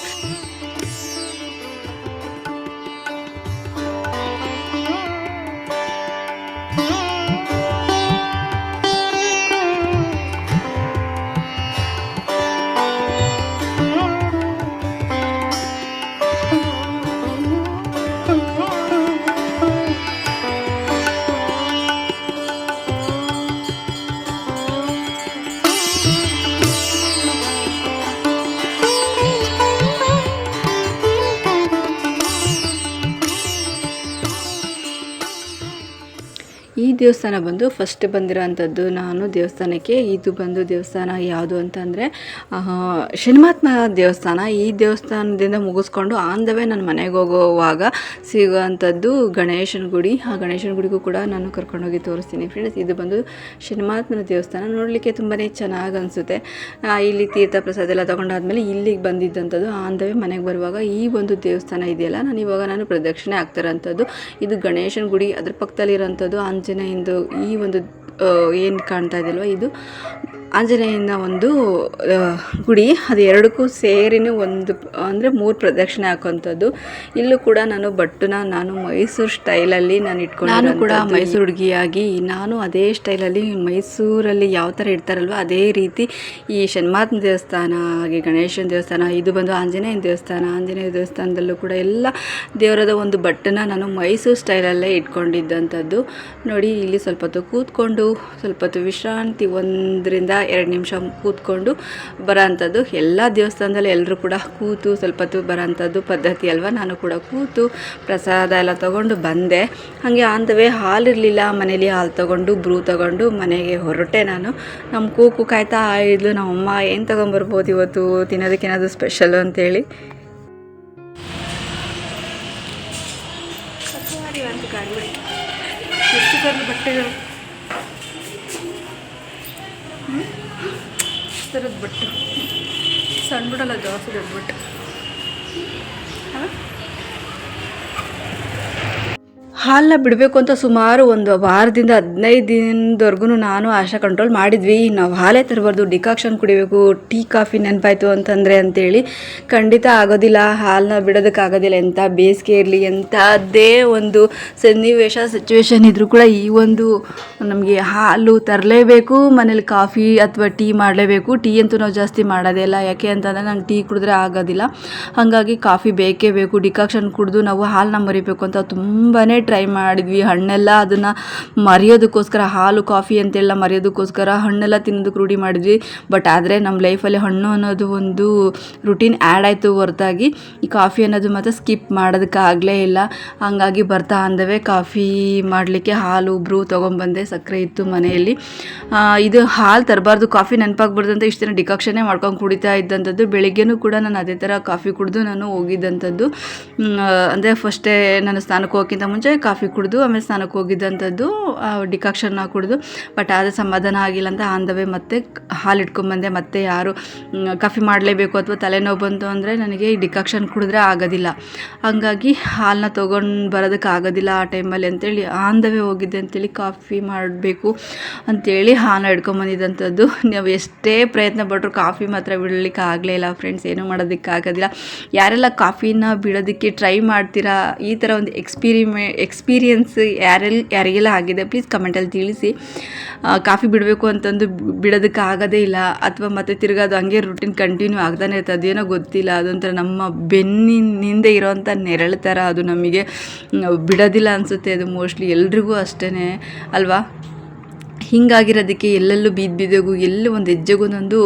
ದೇವಸ್ಥಾನ ಬಂದು ಫಸ್ಟ್ ಬಂದಿರೋಂಥದ್ದು ನಾನು ದೇವಸ್ಥಾನಕ್ಕೆ, ಇದು ಬಂದು ದೇವಸ್ಥಾನ ಯಾವುದು ಅಂತಂದರೆ ಶನಿಮಾತ್ಮ ದೇವಸ್ಥಾನ. ಈ ದೇವಸ್ಥಾನದಿಂದ ಮುಗಿಸ್ಕೊಂಡು ಆನ್ ದ ವೇ ನನ್ನ ಮನೆಗೆ ಹೋಗುವಾಗ ಸಿಗುವಂಥದ್ದು ಗಣೇಶನ ಗುಡಿ. ಆ ಗಣೇಶನ ಗುಡಿಗೂ ಕೂಡ ನಾನು ಕರ್ಕೊಂಡೋಗಿ ತೋರಿಸ್ತೀನಿ ಫ್ರೆಂಡ್ಸ್ ಇದು ಬಂದು ಶನಿಮಾತ್ಮನ ದೇವಸ್ಥಾನ. ನೋಡಲಿಕ್ಕೆ ತುಂಬಾ ಚೆನ್ನಾಗಿ ಅನಿಸುತ್ತೆ. ಇಲ್ಲಿ ತೀರ್ಥ ಪ್ರಸಾದ ಎಲ್ಲ ತೊಗೊಂಡಾದ್ಮೇಲೆ ಇಲ್ಲಿಗೆ ಬಂದಿದ್ದಂಥದ್ದು ಆನ್ ಮನೆಗೆ ಬರುವಾಗ ಈ ಒಂದು ದೇವಸ್ಥಾನ ಇದೆಯಲ್ಲ, ನಾನು ಇವಾಗ ನಾನು ಪ್ರದಕ್ಷಿಣೆ ಆಗ್ತಿರೋಂಥದ್ದು ಇದು ಗಣೇಶನ ಗುಡಿ, ಅದ್ರ ಪಕ್ಕದಲ್ಲಿರೋಂಥದ್ದು ಆಂಜನೇಯಂದು ಈ ಒಂದು ಏನು ಕಾಣ್ತಾ ಇದೆಯಲ್ವ ಇದು? ಆಂಜನೇಯನ ಒಂದು ಗುಡಿ, ಅದು ಎರಡಕ್ಕೂ ಸೇರಿನೂ ಒಂದು, ಅಂದರೆ ಮೂರು ಪ್ರದಕ್ಷಿಣೆ ಹಾಕೋಂಥದ್ದು ಇಲ್ಲೂ ಕೂಡ ನಾನು ಬಟ್ಟುನ ನಾನು ಮೈಸೂರು ಸ್ಟೈಲಲ್ಲಿ ನಾನು ಇಟ್ಕೊಂಡು ನಾನು ಕೂಡ ಮೈಸೂರು ಹುಡುಗಿಯಾಗಿ, ನಾನು ಅದೇ ಸ್ಟೈಲಲ್ಲಿ ಮೈಸೂರಲ್ಲಿ ಯಾವ ಥರ ಇಡ್ತಾರಲ್ವ, ಅದೇ ರೀತಿ ಈ ಶನ್ಮಾತ್ಮ ದೇವಸ್ಥಾನ, ಹಾಗೆ ಗಣೇಶನ ದೇವಸ್ಥಾನ, ಇದು ಬಂದು ಆಂಜನೇಯನ ದೇವಸ್ಥಾನ, ಆಂಜನೇಯ ದೇವಸ್ಥಾನದಲ್ಲೂ ಕೂಡ ಎಲ್ಲ ದೇವರದ ಒಂದು ಬಟ್ಟನ್ನು ನಾನು ಮೈಸೂರು ಸ್ಟೈಲಲ್ಲೇ ಇಟ್ಕೊಂಡಿದ್ದಂಥದ್ದು. ನೋಡಿ ಇಲ್ಲಿ ಸ್ವಲ್ಪ ಹೊತ್ತು ಕೂತ್ಕೊಂಡು ಸ್ವಲ್ಪ ಹೊತ್ತು ವಿಶ್ರಾಂತಿ ಒಂದರಿಂದ ಎರಡು ನಿಮಿಷ ಕೂತ್ಕೊಂಡು ಬರೋಂಥದ್ದು. ಎಲ್ಲ ದೇವಸ್ಥಾನದಲ್ಲಿ ಎಲ್ಲರೂ ಕೂಡ ಕೂತು ಸ್ವಲ್ಪ ಹೊತ್ತು ಬರೋಂಥದ್ದು ಪದ್ಧತಿ ಅಲ್ವಾ? ನಾನು ಕೂಡ ಕೂತು ಪ್ರಸಾದ ಎಲ್ಲ ತೊಗೊಂಡು ಬಂದೆ. ಹಾಗೆ ಆನ್ ದ ವೇ ಹಾಲು ಇರಲಿಲ್ಲ, ಮನೇಲಿ ಹಾಲು ತೊಗೊಂಡು, ಬ್ರೂ ತೊಗೊಂಡು ಮನೆಗೆ ಹೊರಟೆ ನಾನು. ನಮ್ಮ ಕೂಕು ಕಾಯ್ತಾ ಇದ್ಲು, ನಮ್ಮಮ್ಮ, ಏನು ತೊಗೊಂಬರ್ಬೋದು ಇವತ್ತು? ತಿನ್ನೋದಕ್ಕೇನಾದರೂ ಸ್ಪೆಷಲು ಅಂತೇಳಿ. ಥರದ ಬಟ್ಟೆಗಳು. ಥರದ ಬಟ್ಟೆ. ಸಣ್ಣ ಬಿಡಲ್ಲ ಜಾಸ್ತಿ ದೊಡ್ಡ ಬಟ್ಟೆ. ಹಾಲನ್ನ ಬಿಡಬೇಕು ಅಂತ ಸುಮಾರು ಒಂದು ವಾರದಿಂದ ಹದಿನೈದು ದಿನದವರೆಗೂ ನಾನು ಆಶಾ ಕಂಟ್ರೋಲ್ ಮಾಡಿದ್ವಿ. ನಾವು ಹಾಲೇ ತರಬಾರ್ದು, ಡಿಕಾಕ್ಷನ್ ಕುಡಿಬೇಕು, ಟೀ, ಕಾಫಿ ನೆನಪಾಯ್ತು ಅಂತಂದರೆ ಅಂತೇಳಿ ಖಂಡಿತ ಆಗೋದಿಲ್ಲ. ಹಾಲನ್ನ ಬಿಡೋದಕ್ಕಾಗೋದಿಲ್ಲ ಎಂಥ ಬೇಸಿಗೆ ಇರಲಿ, ಎಂಥದ್ದೇ ಒಂದು ಸನ್ನಿವೇಶ ಸಿಚುವೇಶನ್ ಇದ್ದರೂ ಕೂಡ ಈ ಒಂದು ನಮಗೆ ಹಾಲು ತರಲೇಬೇಕು, ಮನೇಲಿ ಕಾಫಿ ಅಥವಾ ಟೀ ಮಾಡಲೇಬೇಕು. ಟೀ ಅಂತೂ ನಾವು ಜಾಸ್ತಿ ಮಾಡೋದೇ ಇಲ್ಲ. ಯಾಕೆ ಅಂತಂದರೆ ನಂಗೆ ಟೀ ಕುಡಿದ್ರೆ ಆಗೋದಿಲ್ಲ. ಹಾಗಾಗಿ ಕಾಫಿ ಬೇಕೇ ಬೇಕು. ಡಿಕಾಕ್ಷನ್ ಕುಡಿದು ನಾವು ಹಾಲನ್ನ ಮರಿಬೇಕು ಅಂತ ತುಂಬಾ ಟ್ರೈ ಮಾಡಿದ್ವಿ. ಹಣ್ಣೆಲ್ಲ ಅದನ್ನು ಮರೆಯೋದಕ್ಕೋಸ್ಕರ, ಹಾಲು ಕಾಫಿ ಅಂತೆಲ್ಲ ಮರೆಯೋದಕ್ಕೋಸ್ಕರ ಹಣ್ಣೆಲ್ಲ ತಿನ್ನೋದಕ್ಕೆ ರೂಢಿ ಮಾಡಿದ್ವಿ. ಬಟ್ ಆದರೆ ನಮ್ಮ ಲೈಫಲ್ಲಿ ಹಣ್ಣು ಅನ್ನೋದು ಒಂದು ರುಟೀನ್ ಆ್ಯಡ್ ಆಯಿತು ಹೊರತಾಗಿ. ಈ ಕಾಫಿ ಅನ್ನೋದು ಮಾತ್ರ ಸ್ಕಿಪ್ ಮಾಡೋದಕ್ಕಾಗಲೇ ಇಲ್ಲ. ಹಾಗಾಗಿ ಬರ್ತಾ ಅಂದವೇ. ಕಾಫಿ ಮಾಡಲಿಕ್ಕೆ ಹಾಲು ಬ್ರೂ ತೊಗೊಂಬಂದೆ ಸಕ್ಕರೆ ಇತ್ತು ಮನೆಯಲ್ಲಿ. ಇದು ಹಾಲು ತರಬಾರ್ದು. ಕಾಫಿ ನೆನಪಾಗ್ಬಾರ್ದು ಅಂತ ಇಷ್ಟು ದಿನ ಡಿಕಾಕ್ಷನ್ನೇ ಮಾಡ್ಕೊಂಡು ಕುಡಿತಾ ಇದ್ದಂಥದ್ದು. ಬೆಳಿಗ್ಗೆನೂ ಕೂಡ ನಾನು ಅದೇ ಥರ ಕಾಫಿ ಕುಡಿದು ನಾನು ಹೋಗಿದ್ದಂಥದ್ದು. ಅಂದರೆ ಫಸ್ಟೇ ನಾನು ಸ್ನಾನಕ್ಕೆ ಹೋಗೋಕ್ಕಿಂತ ಮುಂಚೆ ಕಾಫಿ ಕುಡಿದು, ಆಮೇಲೆ ಸ್ನಾನಕ್ಕೆ ಹೋಗಿದ್ದಂಥದ್ದು ಡಿಕಾಕ್ಷನ್ನ ಕುಡಿದು. ಬಟ್ ಆದರೆ ಸಮಾಧಾನ ಆಗಿಲ್ಲ ಅಂತ ಆಂದವೇ ಮತ್ತೆ ಹಾಲು ಇಟ್ಕೊಂಡ್ಬಂದೆ ಮತ್ತೆ ಯಾರು ಕಾಫಿ ಮಾಡಲೇಬೇಕು ಅಥವಾ ತಲೆನೋವು ಬಂತು ಅಂದರೆ ನನಗೆ ಈ ಡಿಕಾಕ್ಷನ್ ಕುಡಿದ್ರೆ ಆಗೋದಿಲ್ಲ. ಹಾಗಾಗಿ ಹಾಲನ್ನ ತೊಗೊಂಡು ಬರೋದಕ್ಕೆ ಆಗೋದಿಲ್ಲ ಆ ಟೈಮಲ್ಲಿ ಅಂತೇಳಿ ಆಂದವೇ ಹೋಗಿದ್ದೆ ಅಂತೇಳಿ ಕಾಫಿ ಮಾಡಬೇಕು ಅಂತೇಳಿ ಹಾಲನ್ನ ಹಿಡ್ಕೊಂಬಂದಿದ್ದಂಥದ್ದು. ನಾವು ಎಷ್ಟೇ ಪ್ರಯತ್ನ ಪಟ್ಟರು ಕಾಫಿ ಮಾತ್ರ ಬಿಡಲಿಕ್ಕೆ ಆಗಲೇ ಇಲ್ಲ ಫ್ರೆಂಡ್ಸ್, ಏನೂ ಮಾಡೋದಕ್ಕೆ ಆಗೋದಿಲ್ಲ ಯಾರೆಲ್ಲ ಕಾಫಿನ ಬಿಡೋದಕ್ಕೆ ಟ್ರೈ ಮಾಡ್ತೀರಾ, ಈ ಥರ ಒಂದು ಎಕ್ಸ್ಪೀರಿಮೆ ಎಕ್ಸ್ಪೀರಿಯನ್ಸ್ ಯಾರೆಲ್ಲ ಯಾರಿಗೆಲ್ಲ ಆಗಿದೆ ಪ್ಲೀಸ್ ಕಮೆಂಟಲ್ಲಿ ತಿಳಿಸಿ. ಕಾಫಿ ಬಿಡಬೇಕು ಅಂತಂದು ಬಿಡೋದಕ್ಕೆ ಆಗೋದೇ ಇಲ್ಲ, ಅಥವಾ ಮತ್ತೆ ತಿರ್ಗಿ ಅದು ಹಂಗೆ ರುಟೀನ್ ಕಂಟಿನ್ಯೂ ಆಗ್ತಾನೆ ಇರ್ತದೆ, ಅದೇನೋ ಗೊತ್ತಿಲ್ಲ, ಅದೊಂಥರ ನಮ್ಮ ಬೆನ್ನಿನಿಂದ ಇರೋವಂಥ ನೆರಳು ಥರ ಅದು ನಮಗೆ ಬಿಡೋದಿಲ್ಲ ಅನಿಸುತ್ತೆ ಅದು ಮೋಸ್ಟ್ಲಿ ಎಲ್ರಿಗೂ ಅಷ್ಟೇ ಅಲ್ವಾ? ಹಿಂಗಾಗಿರೋದಕ್ಕೆ ಎಲ್ಲೆಲ್ಲೂ ಬೀದ್ ಬೀದಿಗೂ, ಎಲ್ಲೂ ಒಂದು ಹೆಜ್ಜೆಗೂ ಒಂದೊಂದು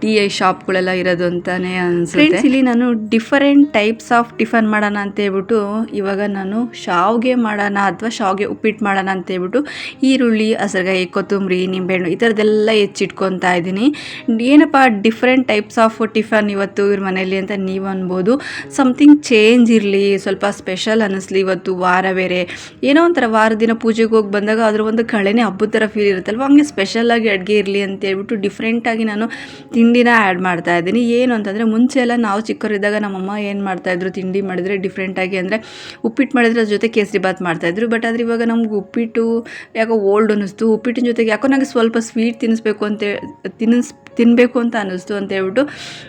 ಟೀ ಐ ಶಾಪ್ಗಳೆಲ್ಲ ಇರೋದು ಅಂತಾನೆ ಅನ್ಸುತ್ತೆ. ಇಲ್ಲಿ ನಾನು ಡಿಫರೆಂಟ್ ಟೈಪ್ಸ್ ಆಫ್ ಟಿಫನ್ ಮಾಡೋಣ ಅಂತ ಹೇಳ್ಬಿಟ್ಟು, ಇವಾಗ ನಾನು ಶಾವ್ಗೆ ಮಾಡೋಣ ಅಥವಾ ಶಾವ್ಗೆ ಉಪ್ಪಿಟ್ಟು ಮಾಡೋಣ ಅಂತ ಹೇಳ್ಬಿಟ್ಟು, ಈರುಳ್ಳಿ, ಹಸಿರುಗಾಯಿ, ಕೊತ್ತಂಬರಿ, ನಿಂಬೆಹಣ್ಣು ಈ ಥರದ್ದೆಲ್ಲ ಹೆಚ್ಚಿಟ್ಕೊತಾ ಇದ್ದೀನಿ. ಏನಪ್ಪ ಡಿಫ್ರೆಂಟ್ ಟೈಪ್ಸ್ ಆಫ್ ಟಿಫನ್ ಇವತ್ತು ಇವ್ರ ಮನೆಯಲ್ಲಿ ಅಂತ ನೀವು ಅನ್ಬೋದು. ಸಮಥಿಂಗ್ ಚೇಂಜ್ ಇರಲಿ, ಸ್ವಲ್ಪ ಸ್ಪೆಷಲ್ ಅನ್ನಿಸ್ಲಿ ಇವತ್ತು ವಾರ ಬೇರೆ. ಏನೋ ಒಂಥರ ವಾರ ದಿನ ಪೂಜೆಗೆ ಹೋಗಿ ಬಂದಾಗ ಅದ್ರ ಒಂದು ಕಳೆನೇ ಹಬ್ಬದ ಥರ ಫೀಲ್ ಇರುತ್ತಲ್ವ? ಹಂಗೆ ಸ್ಪೆಷಲಾಗಿ ಅಡುಗೆ ಇರಲಿ ಅಂತ ಹೇಳ್ಬಿಟ್ಟು ಡಿಫ್ರೆಂಟಾಗಿ ನಾನು ತಿಂಡಿನ ಆ್ಯಡ್ ಮಾಡ್ತಾ ಇದ್ದೀನಿ. ಏನು ಅಂತಂದರೆ ಮುಂಚೆ ಎಲ್ಲ ನಾವು ಚಿಕ್ಕವರಿದ್ದಾಗ ನಮ್ಮಮ್ಮ ಏನು ಮಾಡ್ತಾಯಿದ್ರು ತಿಂಡಿ ಮಾಡಿದರೆ ಡಿಫ್ರೆಂಟಾಗಿ ಅಂದರೆ ಉಪ್ಪಿಟ್ಟು ಮಾಡಿದ್ರೆ ಅದ್ರ ಜೊತೆ ಕೇಸರಿ ಬಾತ್ ಮಾಡ್ತಾಯಿದ್ರು ಬಟ್ ಆದರೆ ಇವಾಗ ನಮ್ಗೆ ಉಪ್ಪಿಟ್ಟು ಯಾಕೋ ಓಲ್ಡ್ ಅನ್ನಿಸ್ತು. ಉಪ್ಪಿಟ್ಟಿನ ಜೊತೆಗೆ ಯಾಕೋ ನನಗೆ ಸ್ವಲ್ಪ ಸ್ವೀಟ್ ತಿನ್ನಿಸ್ಬೇಕು ಅಂತ ತಿನ್ನಿಸ್ ತಿನ್ನಬೇಕು ಅಂತ ಅನ್ನಿಸ್ತು ಅಂತ ಹೇಳ್ಬಿಟ್ಟು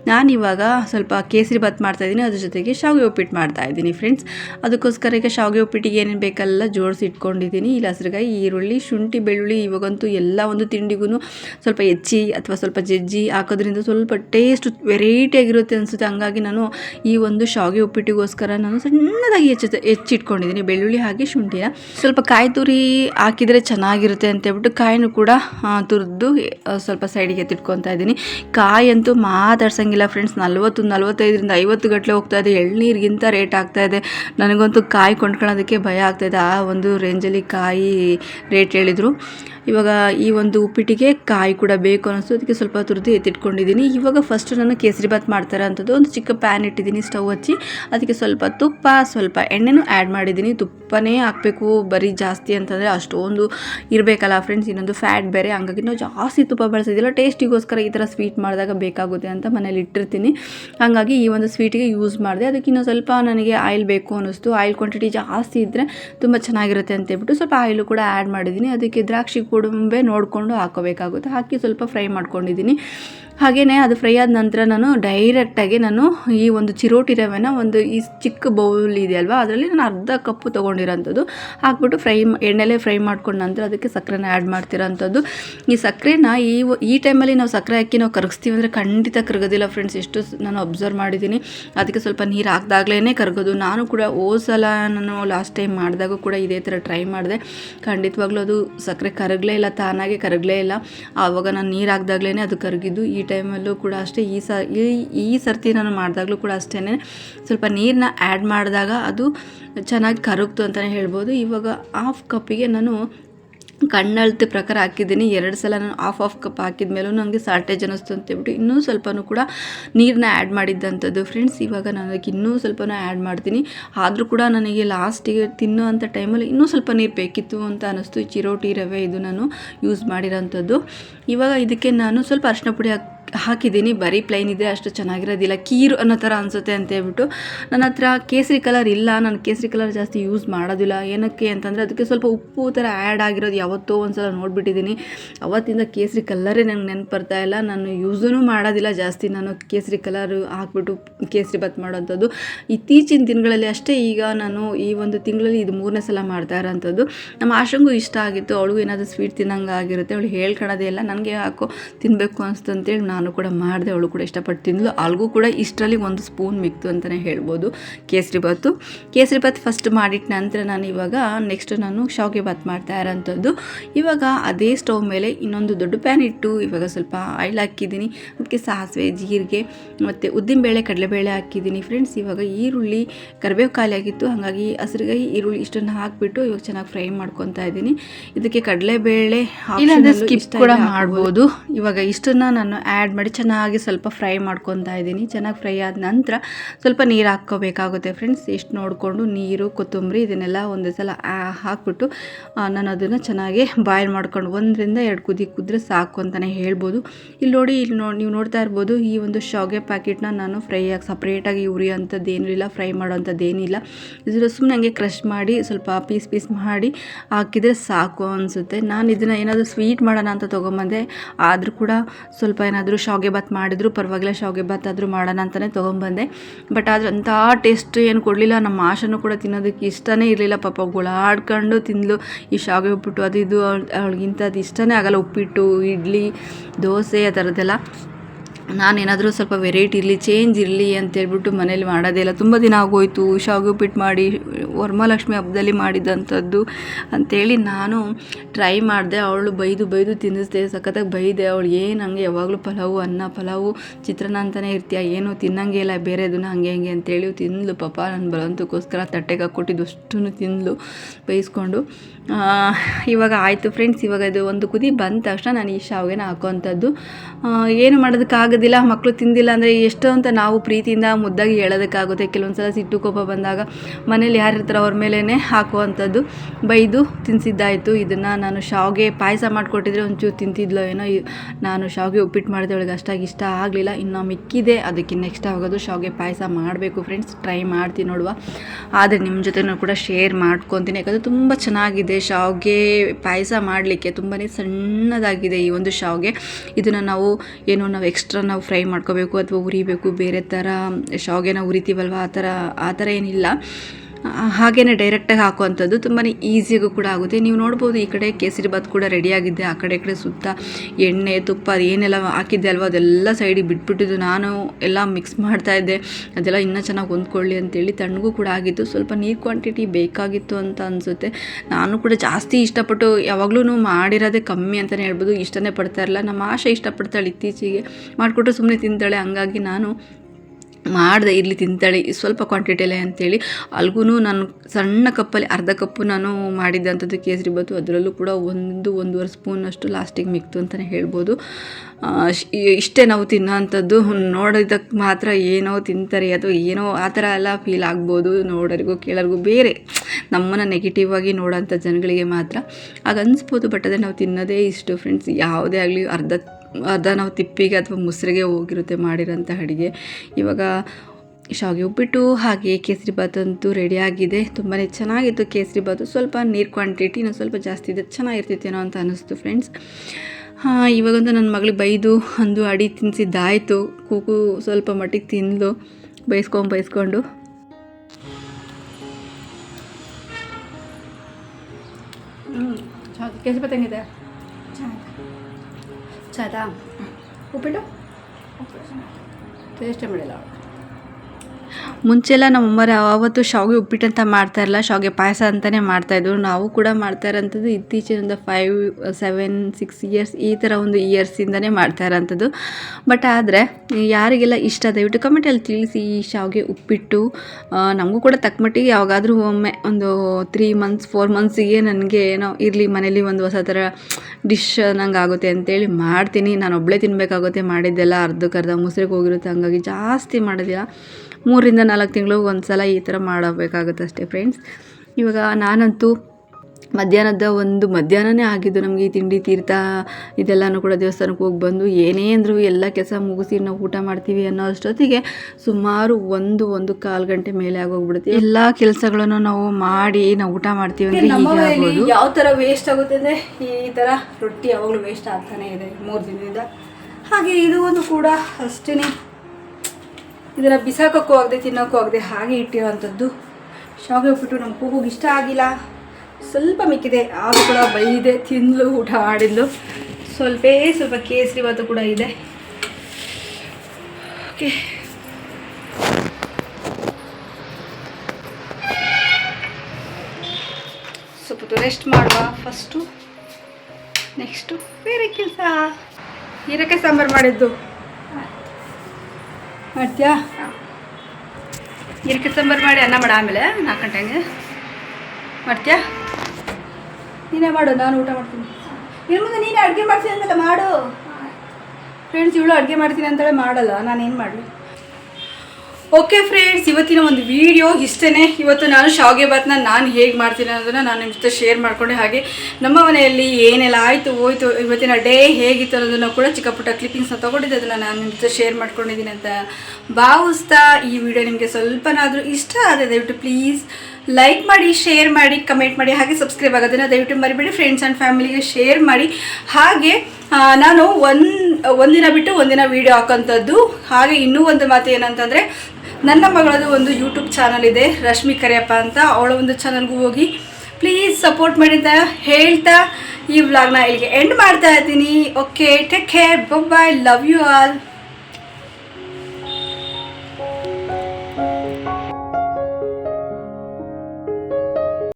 ನಾನು ಇವಾಗ ಸ್ವಲ್ಪ ಕೇಸರಿ ಬಾತ್ ಮಾಡ್ತಾಯಿದ್ದೀನಿ ಅದ್ರ ಜೊತೆಗೆ ಶಾವಿಗೆ ಉಪ್ಪಿಟ್ಟು ಮಾಡ್ತಾಯಿದ್ದೀನಿ ಫ್ರೆಂಡ್ಸ್ ಅದಕ್ಕೋಸ್ಕರ ಈಗ ಶಾವಿಗೆ ಉಪ್ಪಿಟ್ಟಿಗೆ ಏನೇನು ಬೇಕಲ್ಲ ಜೋಡಿಸಿ ಇಟ್ಕೊಂಡಿದ್ದೀನಿ. ಇಲ್ಲ ಹಸಿರುಗಾಯಿ, ಈರುಳ್ಳಿ, ಶುಂಠಿ, ಬೆಳ್ಳುಳ್ಳಿ ಇವಾಗಂತೂ ಎಲ್ಲ ಒಂದು ತಿಂಡಿಗೂ ಸ್ವಲ್ಪ ಹೆಚ್ಚಿ ಅಥವಾ ಸ್ವಲ್ಪ ಜಜ್ಜಿ ಹಾಕೋದ್ರಿಂದ ಸ್ವಲ್ಪ ಟೇಸ್ಟ್ ವೆರೈಟಿಯಾಗಿರುತ್ತೆ ಅನಿಸುತ್ತೆ. ಹಂಗಾಗಿ ನಾನು ಈ ಒಂದು ಶಾವಿಗೆ ಉಪ್ಪಿಟ್ಟಿಗೋಸ್ಕರ ನಾನು ಸಣ್ಣದಾಗಿ ಹೆಚ್ಚ ಹೆಚ್ಚಿಟ್ಕೊಂಡಿದ್ದೀನಿ. ಬೆಳ್ಳುಳ್ಳಿ ಹಾಕಿ ಶುಂಠಿನ ಸ್ವಲ್ಪ ಕಾಯಿ ತುರಿ ಹಾಕಿದರೆ ಚೆನ್ನಾಗಿರುತ್ತೆ ಅಂತ ಹೇಳ್ಬಿಟ್ಟು ಕಾಯಿನೂ ಕೂಡ ತುರಿದು ಸ್ವಲ್ಪ ಸೈಡಿಗೆ ಎತ್ತಿಟ್ಕೊತಾ ಇದ್ದೀನಿ. ಕಾಯಿ ಅಂತೂ ಮಾತಾಡ್ಸಂಗಿಲ್ಲ ಫ್ರೆಂಡ್ಸ್. ನಲ್ವತ್ತು, ನಲ್ವತ್ತೈದರಿಂದ ಐವತ್ತು ಗಟ್ಟಲೆ ಹೋಗ್ತಾ ಇದೆ. ಎಳ್ನೀರಿಗಿಂತ ರೇಟ್ ಆಗ್ತಾ ಇದೆ. ನನಗಂತೂ ಕಾಯಿ ಕೊಂಡ್ಕೊಳ್ಳೋದಕ್ಕೆ ಭಯ ಆಗ್ತಾ ಇದೆ. ಆ ಒಂದು ರೇಂಜಲ್ಲಿ ಕಾಯಿ ರೇಟ್ ಹೇಳಿದರು. ಇವಾಗ ಈ ಒಂದು ಉಪ್ಪಿಟ್ಟಿಗೆ ಕಾಯಿ ಕೂಡ ಬೇಕು ಅನ್ನಿಸ್ತು. ಅದಕ್ಕೆ ಸ್ವಲ್ಪ ತುರಿದು ಎತ್ತಿಟ್ಕೊಂಡಿದ್ದೀನಿ. ಇವಾಗ ಫಸ್ಟ್ ನಾನು ಕೇಸರಿ ಬಾತ್ ಮಾಡ್ತಾರೆ ಒಂದು ಚಿಕ್ಕ ಪ್ಯಾನ್ ಇಟ್ಟಿದ್ದೀನಿ ಸ್ಟವ್ ಹಚ್ಚಿ. ಅದಕ್ಕೆ ಸ್ವಲ್ಪ ತುಪ್ಪ, ಸ್ವಲ್ಪ ಎಣ್ಣೆನೂ ಆ್ಯಡ್ ಮಾಡಿದ್ದೀನಿ. ತುಪ್ಪನೇ ಹಾಕಬೇಕು, ಬರೀ ಜಾಸ್ತಿ ಅಂತಂದರೆ ಅಷ್ಟೊಂದು ಇರಬೇಕಲ್ಲ ಫ್ರೆಂಡ್ಸ್ ಇನ್ನೊಂದು ಫ್ಯಾಟ್ ಬೇರೆ. ಹಂಗಾಗಿ ನಾವು ಜಾಸ್ತಿ ತುಪ್ಪ ಬಳಸಿದ್ದಿಲ್ಲ ಟೇಸ್ಟಿಗೋಸ್ಕರ ಈ ಥರ ಸ್ವೀಟ್ ಮಾಡಿದಾಗ ಬೇಕಾಗುತ್ತೆ ಅಂತ ಮನೇಲಿ ಇಟ್ಟಿರ್ತೀನಿ. ಹಾಗಾಗಿ ಈ ಒಂದು ಸ್ವೀಟಿಗೆ ಯೂಸ್ ಮಾಡಿದೆ. ಅದಕ್ಕೆ ಇನ್ನೂ ಸ್ವಲ್ಪ ನನಗೆ ಆಯಿಲ್ ಬೇಕು ಅನ್ನಿಸ್ತು. ಆಯಿಲ್ ಕ್ವಾಂಟಿಟಿ ಜಾಸ್ತಿ ಇದ್ದರೆ ತುಂಬ ಚೆನ್ನಾಗಿರುತ್ತೆ ಅಂತ ಹೇಳ್ಬಿಟ್ಟು ಸ್ವಲ್ಪ ಆಯಿಲು ಕೂಡ ಆ್ಯಡ್ ಮಾಡಿದ್ದೀನಿ. ಅದಕ್ಕೆ ದ್ರಾಕ್ಷಿ ಕುಡುಂಬೆ ನೋಡಿಕೊಂಡು ಹಾಕೋಬೇಕಾಗುತ್ತೆ. ಹಾಕಿ ಸ್ವಲ್ಪ ಫ್ರೈ ಮಾಡ್ಕೊಂಡಿದ್ದೀನಿ. ಹಾಗೆಯೇ ಅದು ಫ್ರೈ ಆದ ನಂತರ ನಾನು ಡೈರೆಕ್ಟಾಗಿ ನಾನು ಈ ಒಂದು ಚಿರೋಟಿ ರವೆನ ಒಂದು ಈ ಚಿಕ್ಕ ಬೌಲ್ ಇದೆ ಅಲ್ವಾ, ಅದರಲ್ಲಿ ನಾನು ಅರ್ಧ ಕಪ್ಪು ತೊಗೊಂಡಿರೋಂಥದ್ದು. ಹಾಕ್ಬಿಟ್ಟು ಫ್ರೈ ಎಣ್ಣೆಲೆ ಫ್ರೈ ಮಾಡ್ಕೊಂಡ ನಂತರ ಅದಕ್ಕೆ ಸಕ್ಕರೆನ ಆ್ಯಡ್ ಮಾಡ್ತಿರೋಂಥದ್ದು. ಈ ಸಕ್ಕರೆನ ಈ ಈ ಟೈಮಲ್ಲಿ ನಾವು ಸಕ್ಕರೆ ಹಾಕಿ ನಾವು ಕರಗಿಸ್ತೀವಿ ಅಂದರೆ ಖಂಡಿತ ಕರಗೋದಿಲ್ಲ ಫ್ರೆಂಡ್ಸ್ ಎಷ್ಟು ನಾನು ಅಬ್ಸರ್ವ್ ಮಾಡಿದ್ದೀನಿ. ಅದಕ್ಕೆ ಸ್ವಲ್ಪ ನೀರು ಹಾಕ್ದಾಗ್ಲೇ ಕರಗೋದು. ನಾನು ಕೂಡ ಓ ಸಲ ನಾನು ಲಾಸ್ಟ್ ಟೈಮ್ ಮಾಡಿದಾಗ ಕೂಡ ಇದೇ ಥರ ಟ್ರೈ ಮಾಡಿದೆ. ಖಂಡಿತವಾಗ್ಲೂ ಅದು ಸಕ್ಕರೆ ಕರಗಲೇ ಇಲ್ಲ, ತಾನಾಗೆ ಕರಗಲೇ ಇಲ್ಲ. ಆವಾಗ ನಾನು ನೀರು ಹಾಕ್ದಾಗ್ಲೇ ಅದು ಕರಗಿದ್ದು. ಈ ಟೈಮಲ್ಲೂ ಕೂಡ ಅಷ್ಟೇ ಈ ಸ, ಈ ಈ ಸರ್ತಿ ನಾನು ಮಾಡಿದಾಗಲೂ ಕೂಡ ಅಷ್ಟೇ ಸ್ವಲ್ಪ ನೀರನ್ನ ಆ್ಯಡ್ ಮಾಡಿದಾಗ ಅದು ಚೆನ್ನಾಗಿ ಕರಗ್ತು ಅಂತಲೇ ಹೇಳ್ಬೋದು. ಇವಾಗ ಹಾಫ್ ಕಪ್ಪಿಗೆ ನಾನು ಕಣ್ಣಳ್ತೆ ಪ್ರಕಾರ ಹಾಕಿದ್ದೀನಿ. ಎರಡು ಸಲ ನಾನು ಆಫ್ ಆಫ್ ಕಪ್ ಹಾಕಿದ ಮೇಲೂ ನನಗೆ ಸಾಲ್ಟೇಜ್ ಅನ್ನಿಸ್ತು ಅಂತೇಳ್ಬಿಟ್ಟು ಇನ್ನೂ ಸ್ವಲ್ಪನೂ ಕೂಡ ನೀರನ್ನ ಆ್ಯಡ್ ಮಾಡಿದ್ದಂಥದ್ದು. ಫ್ರೆಂಡ್ಸ್ ಇವಾಗ ನಾನು ಅದಕ್ಕೆ ಇನ್ನೂ ಸ್ವಲ್ಪನೂ ಆ್ಯಡ್ ಮಾಡ್ತೀನಿ. ಆದರೂ ಕೂಡ ನನಗೆ ಲಾಸ್ಟಿಗೆ ತಿನ್ನೋ ಅಂಥ ಟೈಮಲ್ಲಿ ಇನ್ನೂ ಸ್ವಲ್ಪ ನೀರು ಬೇಕಿತ್ತು ಅಂತ ಅನ್ನಿಸ್ತು. ಚಿರೋಟಿ ರವೆ ಇದು ನಾನು ಯೂಸ್ ಮಾಡಿರೋಂಥದ್ದು. ಇವಾಗ ಇದಕ್ಕೆ ನಾನು ಸ್ವಲ್ಪ ಅರ್ಶಿನ ಪುಡಿ ಹಾಕ್ ಹಾಕಿದ್ದೀನಿ, ಬರೀ ಪ್ಲೈನ್ ಇದ್ದರೆ ಅಷ್ಟು ಚೆನ್ನಾಗಿರೋದಿಲ್ಲ, ಕೀರು ಅನ್ನೋ ಥರ ಅನಿಸುತ್ತೆ ಅಂತ ಹೇಳ್ಬಿಟ್ಟು ನನ್ನ ಹತ್ರ ಕೇಸರಿ ಕಲರ್ ಇಲ್ಲ, ನಾನು ಕೇಸರಿ ಕಲರ್ ಜಾಸ್ತಿ ಯೂಸ್ ಮಾಡೋದಿಲ್ಲ. ಏನಕ್ಕೆ ಅಂತಂದರೆ ಅದಕ್ಕೆ ಸ್ವಲ್ಪ ಉಪ್ಪು ಥರ ಆ್ಯಡ್ ಆಗಿರೋದು ಯಾವತ್ತೋ ಒಂದ್ಸಲ ನೋಡಿಬಿಟ್ಟಿದ್ದೀನಿ. ಅವತ್ತಿಂದ ಕೇಸರಿ ಕಲ್ಲರೇ ನಂಗೆ ನೆನಪು ಬರ್ತಾ ಇಲ್ಲ. ನಾನು ಯೂಸೂ ಮಾಡೋದಿಲ್ಲ ಜಾಸ್ತಿ. ನಾನು ಕೇಸರಿ ಕಲರ್ ಹಾಕ್ಬಿಟ್ಟು ಕೇಸರಿ ಬಾತ್ ಮಾಡೋವಂಥದ್ದು ಇತ್ತೀಚಿನ ದಿನಗಳಲ್ಲಿ ಅಷ್ಟೇ ಈಗ ನಾನು ಈ ಒಂದು ತಿಂಗಳಲ್ಲಿ ಇದು ಮೂರನೇ ಸಲ ಮಾಡ್ತಾ ಇರೋಂಥದ್ದು. ನಮ್ಮ ಆಶಂಗೂ ಇಷ್ಟ ಆಗಿತ್ತು. ಅವಳಿಗೂ ಏನಾದರೂ ಸ್ವೀಟ್ ತಿನ್ನಂಗೆ ಆಗಿರುತ್ತೆ ಅವಳು ಹೇಳ್ಕೊಳೋದೇ ಇಲ್ಲ. ನನಗೆ ಹಾಕೋ ತಿನ್ನಬೇಕು ಅನಿಸ್ತು ಅಂತೇಳಿ ನಾನು ಕೂಡ ಮಾಡಿದೆ ಅವಳು ಕೂಡ ಇಷ್ಟಪಟ್ಟು ತಿಂದಳು ಅಲ್ಗೂ ಕೂಡ ಇಷ್ಟರಲ್ಲಿ ಒಂದು ಸ್ಪೂನ್ ಮಿಕ್ತು ಅಂತಲೇ ಹೇಳ್ಬೋದು ಕೇಸರಿ ಬಾತು ಕೇಸರಿ ಬಾತ್ ಫಸ್ಟ್ ಮಾಡಿಟ್ಟ ನಂತರ ನಾನು ಇವಾಗ ನೆಕ್ಸ್ಟ್ ನಾನು ಶಾವಿಗೆ ಬಾತ್ ಮಾಡ್ತಾ ಇರೋಂಥದ್ದು. ಇವಾಗ ಅದೇ ಸ್ಟವ್ ಮೇಲೆ ಇನ್ನೊಂದು ದೊಡ್ಡ ಪ್ಯಾನ್ ಇಟ್ಟು ಇವಾಗ ಸ್ವಲ್ಪ ಆಯಿಲ್ ಹಾಕಿದ್ದೀನಿ. ಅದಕ್ಕೆ ಸಾಸಿವೆ ಜೀರಿಗೆ ಮತ್ತು ಉದ್ದಿನಬೇಳೆ ಕಡಲೆಬೇಳೆ ಹಾಕಿದ್ದೀನಿ. ಫ್ರೆಂಡ್ಸ್ ಇವಾಗ ಈರುಳ್ಳಿ ಕರಿಬೇವು ಖಾಲಿ ಆಗಿತ್ತು ಹಾಗಾಗಿ ಹಸಿರುಗಾಯಿ ಈರುಳ್ಳಿ ಇಷ್ಟನ್ನು ಹಾಕಿಬಿಟ್ಟು ಇವಾಗ ಚೆನ್ನಾಗಿ ಫ್ರೈ ಮಾಡ್ಕೊತಾ ಇದ್ದೀನಿ. ಇದಕ್ಕೆ ಕಡಲೆಬೇಳೆ ಹಾಕಿ ಸ್ಕಿಪ್ ಕೂಡ ಮಾಡ್ಬೋದು. ಇವಾಗ ಇಷ್ಟನ್ನು ನಾನು ಆ್ಯಡ್ ಮಾಡಿ ಚೆನ್ನಾಗಿ ಸ್ವಲ್ಪ ಫ್ರೈ ಮಾಡ್ಕೊತಾ ಇದ್ದೀನಿ. ಚೆನ್ನಾಗಿ ಫ್ರೈ ಆದ ನಂತರ ಸ್ವಲ್ಪ ನೀರು ಹಾಕ್ಕೋಬೇಕಾಗುತ್ತೆ ಫ್ರೆಂಡ್ಸ್. ಇಷ್ಟು ನೋಡಿಕೊಂಡು ನೀರು, ಕೊತ್ತಂಬರಿ ಇದನ್ನೆಲ್ಲ ಒಂದೇ ಸಲ ಹಾಕ್ಬಿಟ್ಟು ನಾನು ಅದನ್ನು ಚೆನ್ನಾಗಿ ಬಾಯ್ಲ್ ಮಾಡ್ಕೊಂಡು ಒಂದರಿಂದ ಎರಡು ಕುದಿ ಕುದ್ರೆ ಸಾಕು ಅಂತಲೇ ಹೇಳ್ಬೋದು. ಇಲ್ಲಿ ನೋಡಿ ಇಲ್ಲಿ ನೋಡಿ ನೀವು ನೋಡ್ತಾ ಇರ್ಬೋದು, ಈ ಒಂದು ಶಾವಿಗೆ ಪ್ಯಾಕೆಟ್ನ ನಾನು ಫ್ರೈಯಾಗಿ ಸಪ್ರೇಟಾಗಿ ಉರಿಯೋಂಥದ್ದು ಏನೂ ಇಲ್ಲ ಫ್ರೈ ಮಾಡೋವಂಥದ್ದೇನಿಲ್ಲ ಇದರ ಸುಮ್ಮನೆ ಹಂಗೆ ಕ್ರಷ್ ಮಾಡಿ ಸ್ವಲ್ಪ ಪೀಸ್ ಪೀಸ್ ಮಾಡಿ ಹಾಕಿದರೆ ಸಾಕು ಅನಿಸುತ್ತೆ. ನಾನು ಇದನ್ನು ಏನಾದರೂ ಸ್ವೀಟ್ ಮಾಡೋಣ ಅಂತ ತೊಗೊಂಬಂದೆ, ಆದರೂ ಕೂಡ ಸ್ವಲ್ಪ ಏನಾದರೂ ಶಾವಿಗೆ ಬಾತ್ ಮಾಡಿದ್ರು, ಪರವಾಗಿಲ್ಲ ಶಾವಿಗೆ ಬಾತ್ ಆದರೂ ಮಾಡೋಣ ಅಂತಲೇ ತೊಗೊಂಬಂದೆ ಬಟ್ ಆದರೆ ಅಂಥ ಟೇಸ್ಟ್ ಏನು ಕೊಡಲಿಲ್ಲ. ನಮ್ಮ ಆಶನೂ ಕೂಡ ತಿನ್ನೋದಕ್ಕೆ ಇಷ್ಟನೇ ಇರಲಿಲ್ಲ. ಪಾಪ ಗುಳಾಡ್ಕೊಂಡು ತಿಂದ್ಲು. ಈ ಶಾವಿಗೆ ಉಪ್ಪಿಟ್ಟು, ಅದು ಇದು ಅವಳಿಗಿಂತ ಅದು ಇಷ್ಟನೇ ಆಗಲ್ಲ. ಉಪ್ಪಿಟ್ಟು, ಇಡ್ಲಿ, ದೋಸೆ ಆ ಥರದ್ದೆಲ್ಲ. ನಾನೇನಾದರೂ ಸ್ವಲ್ಪ ವೆರೈಟಿ ಇರಲಿ ಚೇಂಜ್ ಇರಲಿ ಅಂತೇಳ್ಬಿಟ್ಟು ಮನೇಲಿ ಮಾಡೋದೇ ಇಲ್ಲ. ತುಂಬ ದಿನ ಆಗೋಯ್ತು. ಶಾವಿಗೆ ಉಪ್ಪಿಟ್ಟು ಮಾಡಿ ವರಮಹಾಲಕ್ಷ್ಮಿ ಹಬ್ಬದಲ್ಲಿ ಮಾಡಿದಂಥದ್ದು ಅಂಥೇಳಿ ನಾನು ಟ್ರೈ ಮಾಡಿದೆ. ಅವಳು ಬೈದು ಬೈದು ತಿನ್ನಿಸ್ದೆ. ಸಖತ್ತಾಗಿ ಬೈದೆ. ಅವಳು ಏನು ಹಂಗೆ ಯಾವಾಗಲೂ ಪಲಾವು, ಅನ್ನ, ಪಲಾವು, ಚಿತ್ರಾನ್ನ ಅಂತಲೇ ಇರ್ತೀಯ? ಏನು ತಿನ್ನಂಗೆ ಇಲ್ಲ. ಬೇರೆದನ್ನ ಹಂಗೆ ಹಂಗೆ ಅಂತೇಳಿ ತಿಂದ್ಲು ಪಾಪ. ನನ್ನ ಬಲವಂತಕ್ಕೋಸ್ಕರ ತಟ್ಟೆಗೆ ಹಾಕ್ಕೊಟ್ಟಿದ್ದು ಅಷ್ಟೂ ತಿಂದ್ಲು ಬೇಯಿಸ್ಕೊಂಡು ಇವಾಗ ಆಯಿತು ಫ್ರೆಂಡ್ಸ್ ಇವಾಗ ಇದು ಒಂದು ಕುದಿ ಬಂದ ತಕ್ಷಣ ನಾನು ಈ ಶಾವಿಗೆನ ಹಾಕೋವಂಥದ್ದು. ಏನು ಏನು ಮಾಡೋದಕ್ಕಾಗೋದಿಲ್ಲ ಮಕ್ಕಳು ತಿಂದಿಲ್ಲ ಅಂದರೆ ಎಷ್ಟು ಅಂತ ನಾವು ಪ್ರೀತಿಯಿಂದ ಮುದ್ದಾಗಿ ಹೇಳೋದಕ್ಕಾಗುತ್ತೆ. ಕೆಲವೊಂದು ಸಲ ಸಿಟ್ಟು ಕೋಪ ಬಂದಾಗ ಮನೇಲಿ ಯಾರಿರ್ತಾರೋ ಅವ್ರ ಮೇಲೇ ಹಾಕುವಂಥದ್ದು ಬೈದು ತಿನ್ನಿಸಿದ್ದಾಯಿತು ಇದನ್ನು ನಾನು ಶಾವಿಗೆ ಪಾಯಸ ಮಾಡಿಕೊಟ್ಟಿದ್ರೆ ಒಂಚೂರು ತಿಂತಿದ್ಲೋ ಏನೋ ನಾನು ಶಾವಿಗೆ ಉಪ್ಪಿಟ್ಟು ಮಾಡಿದೆ ಅವಳಿಗೆ ಅಷ್ಟಾಗಿ ಇಷ್ಟ ಆಗಲಿಲ್ಲ. ಇನ್ನು ಮಿಕ್ಕಿದೆ. ಅದಕ್ಕೆ ನೆಕ್ಸ್ಟ್ ಆಗೋದು ಶಾವಿಗೆ ಪಾಯಸ ಮಾಡಬೇಕು ಫ್ರೆಂಡ್ಸ್ ಟ್ರೈ ಮಾಡ್ತೀನಿ ನೋಡುವ. ಆದರೆ ನಿಮ್ಮ ಜೊತೆನೂ ಕೂಡ ಶೇರ್ ಮಾಡ್ಕೊತೀನಿ. ಯಾಕಂದರೆ ತುಂಬ ಚೆನ್ನಾಗಿದೆ ಶಾವಿಗೆ ಪಾಯಸ ಮಾಡಲಿಕ್ಕೆ. ತುಂಬಾ ಸಣ್ಣದಾಗಿದೆ ಈ ಒಂದು ಶಾವಿಗೆ. ಇದನ್ನು ನಾವು ಏನು, ನಾವು ಎಕ್ಸ್ಟ್ರಾ ನಾವು ಫ್ರೈ ಮಾಡ್ಕೋಬೇಕು ಅಥವಾ ಉರಿಬೇಕು ಬೇರೆ ಥರ ಶಾವಿಗೆನ ಉರಿತೀವಲ್ವ ಆ ಥರ ಆ ಥರ ಏನಿಲ್ಲ. ಹಾಗೇ ಡೈರೆಕ್ಟಾಗಿ ಹಾಕುವಂಥದ್ದು ತುಂಬಾ ಈಸಿಯಾಗೂ ಕೂಡ ಆಗುತ್ತೆ. ನೀವು ನೋಡ್ಬೋದು ಈ ಕಡೆ ಕೇಸರಿ ಬಾತ್ ಕೂಡ ರೆಡಿಯಾಗಿದೆ ಆ ಕಡೆ ಕಡೆ ಸುತ್ತ ಎಣ್ಣೆ, ತುಪ್ಪ ಏನೆಲ್ಲ ಹಾಕಿದ್ದೆ ಅಲ್ವ, ಅದೆಲ್ಲ ಸೈಡಿಗೆ ಬಿಟ್ಬಿಟ್ಟಿದ್ದು. ನಾನು ಎಲ್ಲ ಮಿಕ್ಸ್ ಮಾಡ್ತಾ ಇದ್ದೆ. ಅದೆಲ್ಲ ಇನ್ನೂ ಚೆನ್ನಾಗಿ ಹೊಂದ್ಕೊಳ್ಳಿ ಅಂತೇಳಿ ತಣ್ಣಗೂ ಕೂಡ ಆಗಿತ್ತು. ಸ್ವಲ್ಪ ನೀರು ಕ್ವಾಂಟಿಟಿ ಬೇಕಾಗಿತ್ತು ಅಂತ ಅನಿಸುತ್ತೆ. ನಾನು ಕೂಡ ಜಾಸ್ತಿ ಇಷ್ಟಪಟ್ಟು ಯಾವಾಗಲೂ ಮಾಡಿರೋದೇ ಕಮ್ಮಿ ಅಂತಲೇ ಹೇಳ್ಬೋದು. ಇಷ್ಟನೇ ಪಡ್ತಾ ಇರಲ್ಲ. ನಮ್ಮ ಆಶೆ ಇಷ್ಟಪಡ್ತಾಳೆ ಇತ್ತೀಚೆಗೆ. ಮಾಡಿಕೊಟ್ರೆ ಸುಮ್ಮನೆ ತಿಂತಾಳೆ. ಹಂಗಾಗಿ ನಾನು ಮಾಡಿದೆ ಇರಲಿ ತಿಂತಾಳೆ, ಸ್ವಲ್ಪ ಕ್ವಾಂಟಿಟಿಯಲ್ಲೇ ಅಂತೇಳಿ. ಅಲ್ಗೂ ನಾನು ಸಣ್ಣ ಕಪ್ಪಲ್ಲಿ, ಅರ್ಧ ಕಪ್ಪು ನಾನು ಮಾಡಿದ್ದಂಥದ್ದು ಕೇಸರಿ ಬಾತು. ಅದರಲ್ಲೂ ಕೂಡ ಒಂದು, ಒಂದೂವರೆ ಸ್ಪೂನಷ್ಟು ಲಾಸ್ಟಿಗೆ ಮಿಕ್ತು ಅಂತಲೇ ಹೇಳ್ಬೋದು. ಇಷ್ಟೇ ನಾವು ತಿನ್ನೋಂಥದ್ದು. ನೋಡೋದಕ್ಕೆ ಮಾತ್ರ ಏನೋ ತಿಂತಾರೆ ಅಥವಾ ಏನೋ ಆ ಥರ ಎಲ್ಲ ಫೀಲ್ ಆಗ್ಬೋದು ನೋಡೋರಿಗೂ, ಕೇಳೋರಿಗೂ ಬೇರೆ. ನಮ್ಮನ್ನು ನೆಗೆಟಿವ್ ಆಗಿ ನೋಡೋಂಥ ಜನಗಳಿಗೆ ಮಾತ್ರ. ಆಗ ಅನಿಸ್ಬೋದು ಬಟ್ ಅದೇ ನಾವು ತಿನ್ನೋದೇ ಇಷ್ಟು ಫ್ರೆಂಡ್ಸ್ ಯಾವುದೇ ಆಗಲಿ ಅರ್ಧ ಅರ್ಧ ನಾವು ತಿಪ್ಪಿಗೆ ಅಥವಾ ಮೊಸರಿಗೆ ಹೋಗಿರುತ್ತೆ ಮಾಡಿರೋಂಥ ಅಡುಗೆ. ಇವಾಗ ಶಾವಿಗೆ ಉಪ್ಪಿಟ್ಟು ಹಾಗೆ ಕೇಸರಿ ಬಾತ್ ಅಂತೂ ರೆಡಿಯಾಗಿದೆ ತುಂಬಾ ಚೆನ್ನಾಗಿತ್ತು ಕೇಸರಿ ಬಾತು ಸ್ವಲ್ಪ ನೀರು ಕ್ವಾಂಟಿಟಿ ಇನ್ನೂ ಸ್ವಲ್ಪ ಜಾಸ್ತಿ ಇದೆ ಚೆನ್ನಾಗಿರ್ತಿತ್ತೇನೋ ಅಂತ ಅನ್ನಿಸ್ತು ಫ್ರೆಂಡ್ಸ್ ಹಾಂ ಇವಾಗಂತೂ ನನ್ನ ಮಗಳಿಗೆ ಬೈದು ಅಂದು ಅಡಿ ತಿನ್ನಿಸಿದ್ದಾಯಿತು ಕೂಗು ಸ್ವಲ್ಪ ಮಟ್ಟಿಗೆ ತಿಂದು ಬೈಸ್ಕೊಂಡು ಬೈಸ್ಕೊಂಡು. ಹ್ಞೂ ಕೇಸರಿ ಬಾತ್ ಹೆಂಗಿದೆ? ಚಾದಾ ಉಪ್ಪಿಟ್ಟು ಟೇಸ್ಟೇ ಮಾಡಿಲ್ಲ ಅವಳು ಮುಂಚೆಲ್ಲ ನಮ್ಮಮ್ಮರು ಯಾವತ್ತೂ ಶಾವಿಗೆ ಉಪ್ಪಿಟ್ಟು ಅಂತ ಮಾಡ್ತಾ ಇರಲ್ಲ, ಶಾವಿಗೆ ಪಾಯಸ ಅಂತಲೇ ಮಾಡ್ತಾಯಿದ್ರು ನಾವು ಕೂಡ ಮಾಡ್ತಾ ಇರೋಂಥದ್ದು ಇತ್ತೀಚಿನ ಒಂದು ಫೈವ್ ಸೆವೆನ್ ಸಿಕ್ಸ್ ಇಯರ್ಸ್ ಈ ಥರ ಒಂದು ಇಯರ್ಸಿಂದನೇ ಮಾಡ್ತಾ ಇರೋಂಥದ್ದು. ಬಟ್ ಆದರೆ, ಯಾರಿಗೆಲ್ಲ ಇಷ್ಟ, ದಯವಿಟ್ಟು ಕಮೆಂಟಲ್ಲಿ ತಿಳಿಸಿ ಈ ಶಾವಿಗೆ ಉಪ್ಪಿಟ್ಟು. ನಮಗೂ ಕೂಡ ತಕ್ಕಮಟ್ಟಿಗೆ ಯಾವಾಗಾದರೂ ಒಮ್ಮೆ ಒಂದು ತ್ರೀ ಮಂತ್ಸ್ ಫೋರ್ ಮಂತ್ಸಿಗೆ ನನಗೆ ಏನೋ ಇರಲಿ, ಮನೇಲಿ ಒಂದು ಹೊಸ ಥರ ಡಿಶ್ ನಂಗೆ ಆಗುತ್ತೆ ಅಂತೇಳಿ ಮಾಡ್ತೀನಿ. ನಾನು ಒಬ್ಬಳೇ ತಿನ್ನಬೇಕಾಗುತ್ತೆ ಮಾಡಿದ್ದೆಲ್ಲ ಅರ್ಧಕ್ಕರ್ಧ ಮೊಸರಿಗೆ ಹೋಗಿರುತ್ತೆ. ಹಂಗಾಗಿ ಜಾಸ್ತಿ ಮಾಡೋದಿಲ್ಲ ಮೂರಿಂದ ನಾಲ್ಕು ತಿಂಗಳು ಒಂದು ಸಲ ಈ ಥರ ಮಾಡಬೇಕಾಗುತ್ತೆ ಅಷ್ಟೇ ಫ್ರೆಂಡ್ಸ್ ಇವಾಗ ನಾನಂತೂ ಮಧ್ಯಾಹ್ನದ ಒಂದು ಮಧ್ಯಾಹ್ನನೇ ಆಗಿದ್ದು ನಮಗೆ ಈ ತಿಂಡಿ ತೀರ್ಥ ಇದೆಲ್ಲನೂ ಕೂಡ ದೇವಸ್ಥಾನಕ್ಕೆ ಹೋಗಿ ಬಂದು ಏನೇ ಅಂದರೂ ಎಲ್ಲ ಕೆಲಸ ಮುಗಿಸಿ ನಾವು ಊಟ ಮಾಡ್ತೀವಿ ಅನ್ನೋ ಅಷ್ಟೊತ್ತಿಗೆ ಸುಮಾರು ಒಂದು ಒಂದು ಕಾಲು ಗಂಟೆ ಮೇಲೆ ಆಗೋಗ್ಬಿಡುತ್ತೆ. ಎಲ್ಲ ಕೆಲಸಗಳನ್ನು ನಾವು ಮಾಡಿ ನಾವು ಊಟ ಮಾಡ್ತೀವಿ ಅಂದರೆ ಯಾವ ಥರ ವೇಸ್ಟ್ ಆಗುತ್ತೆ ಅಂದರೆ ಈ ಥರ ರೊಟ್ಟಿ ಯಾವಾಗಲೂ ವೇಸ್ಟ್ ಆಗ್ತಾನೆ ಇದೆ ಮೂರು ದಿನದಿಂದ. ಹಾಗೆ ಇದು ಒಂದು ಕೂಡ ಅಷ್ಟೇ ಇದನ್ನು ಬಿಸಾಕೋಕ್ಕೂ ಆಗದೆ ತಿನ್ನೋಕ್ಕೂ ಆಗದೆ ಹಾಗೆ ಇಟ್ಟಿರೋವಂಥದ್ದು. ಶಾವಿಗೆ ಉಪ್ಪಿಟ್ಟು ನಮ್ಮ ಕೂಗುಗೆ ಇಷ್ಟ ಆಗಿಲ್ಲ. ಸ್ವಲ್ಪ ಮಿಕ್ಕಿದೆ, ಆದರೂ ಕೂಡ ಬೈದಿದೆ, ತಿಂದಲು, ಊಟ ಮಾಡಿದ್ಲು. ಸ್ವಲ್ಪೇ ಸ್ವಲ್ಪ ಕೇಸರಿ ಭಾತು ಕೂಡ ಇದೆ. ಓಕೆ. ಸ್ವಲ್ಪ ರೆಸ್ಟ್ ಮಾಡುವ ಫಸ್ಟು ನೆಕ್ಸ್ಟು ಬೇರೆ ಕೆಲಸ. ಹೀರೆಕಾಯಿ ಸಾಂಬಾರು ಮಾಡಿದ್ದು. ಮಾಡ್ತೀಯಾ ಹೀರೆಕಾಯಿ ಸಾಂಬಾರು ಮಾಡಿ ಅನ್ನ ಮಾಡ ಆಮೇಲೆ ನಾಲ್ಕು ಗಂಟೆಗೆ ಮಾಡ್ತೀಯಾ? ನೀನೇ ಮಾಡು ನಾನು ಊಟ ಮಾಡ್ತೀನಿ. ಇನ್ನು ಮುಂದೆ ನೀನೇ ಅಡುಗೆ ಮಾಡ್ತೀನಿ ಅಂತಲ್ಲ ಮಾಡು. ಫ್ರೆಂಡ್ಸ್ ಇವಳು ಅಡುಗೆ ಮಾಡ್ತೀನಿ ಅಂತೇಳಿ ಮಾಡಲ್ಲ. ನಾನೇನು ಮಾಡಲಿ? ಓಕೆ ಫ್ರೆಂಡ್ಸ್ ಇವತ್ತಿನ ಒಂದು ವಿಡಿಯೋ ಇಷ್ಟೇ ಇವತ್ತು ನಾನು ಶಾವಿಗೆ ಭಾತ್ನ ನಾನು ಹೇಗೆ ಮಾಡ್ತೀನಿ ಅನ್ನೋದನ್ನು ನಾನು ನಿಮ್ಮ ಜೊತೆ ಶೇರ್ ಮಾಡಿಕೊಂಡೆ. ಹಾಗೆ ನಮ್ಮ ಮನೆಯಲ್ಲಿ ಏನೆಲ್ಲ ಆಯಿತು, ಹೋಯ್ತು, ಇವತ್ತಿನ ಡೇ ಹೇಗಿತ್ತು ಅನ್ನೋದನ್ನು ಕೂಡ ಚಿಕ್ಕ ಪುಟ್ಟ ಕ್ಲಿಪ್ಪಿಂಗ್ಸ್ನ ತೊಗೊಂಡಿದ್ದೆ. ಅದನ್ನು ನಾನು ನಿಮ್ಮ ಜೊತೆ ಶೇರ್ ಮಾಡ್ಕೊಂಡಿದ್ದೀನಿ ಅಂತ ಭಾವಿಸ್ತಾ ಈ ವಿಡಿಯೋ ನಿಮಗೆ ಸ್ವಲ್ಪನಾದರೂ ಇಷ್ಟ ಆದರೆ ದಯವಿಟ್ಟು ಪ್ಲೀಸ್ ಲೈಕ್ ಮಾಡಿ ಶೇರ್ ಮಾಡಿ ಕಮೆಂಟ್ ಮಾಡಿ, ಹಾಗೆ ಸಬ್ಸ್ಕ್ರೈಬ್ ಆಗೋದನ್ನು ದಯವಿಟ್ಟು ಮರಿಬೇಡಿ ಫ್ರೆಂಡ್ಸ್ ಆ್ಯಂಡ್ ಫ್ಯಾಮಿಲಿಗೆ ಶೇರ್ ಮಾಡಿ. ಹಾಗೆ ನಾನು ಒಂದು, ಒಂದಿನ ಬಿಟ್ಟು ಒಂದಿನ ವೀಡಿಯೋ ಹಾಕೋಂಥದ್ದು ಹಾಗೆ ಇನ್ನೂ ಒಂದು ಮಾತು ಏನಂತಂದರೆ ನನ್ನ ಮಗಳದು ಒಂದು ಯೂಟ್ಯೂಬ್ ಚಾನಲ್ ಇದೆ, ರಶ್ಮಿ ಕರಿಯಪ್ಪ ಅಂತ. ಅವಳ ಒಂದು ಚಾನಲ್ಗೂ ಹೋಗಿ ಪ್ಲೀಸ್ ಸಪೋರ್ಟ್ ಮಾಡಿ ಅಂತ ಹೇಳ್ತಾ ಈ ವ್ಲಾಗ್ನ ಇಲ್ಲಿಗೆ ಎಂಡ್ ಮಾಡ್ತಾ ಇದ್ದೀನಿ. Okay take care bye love you all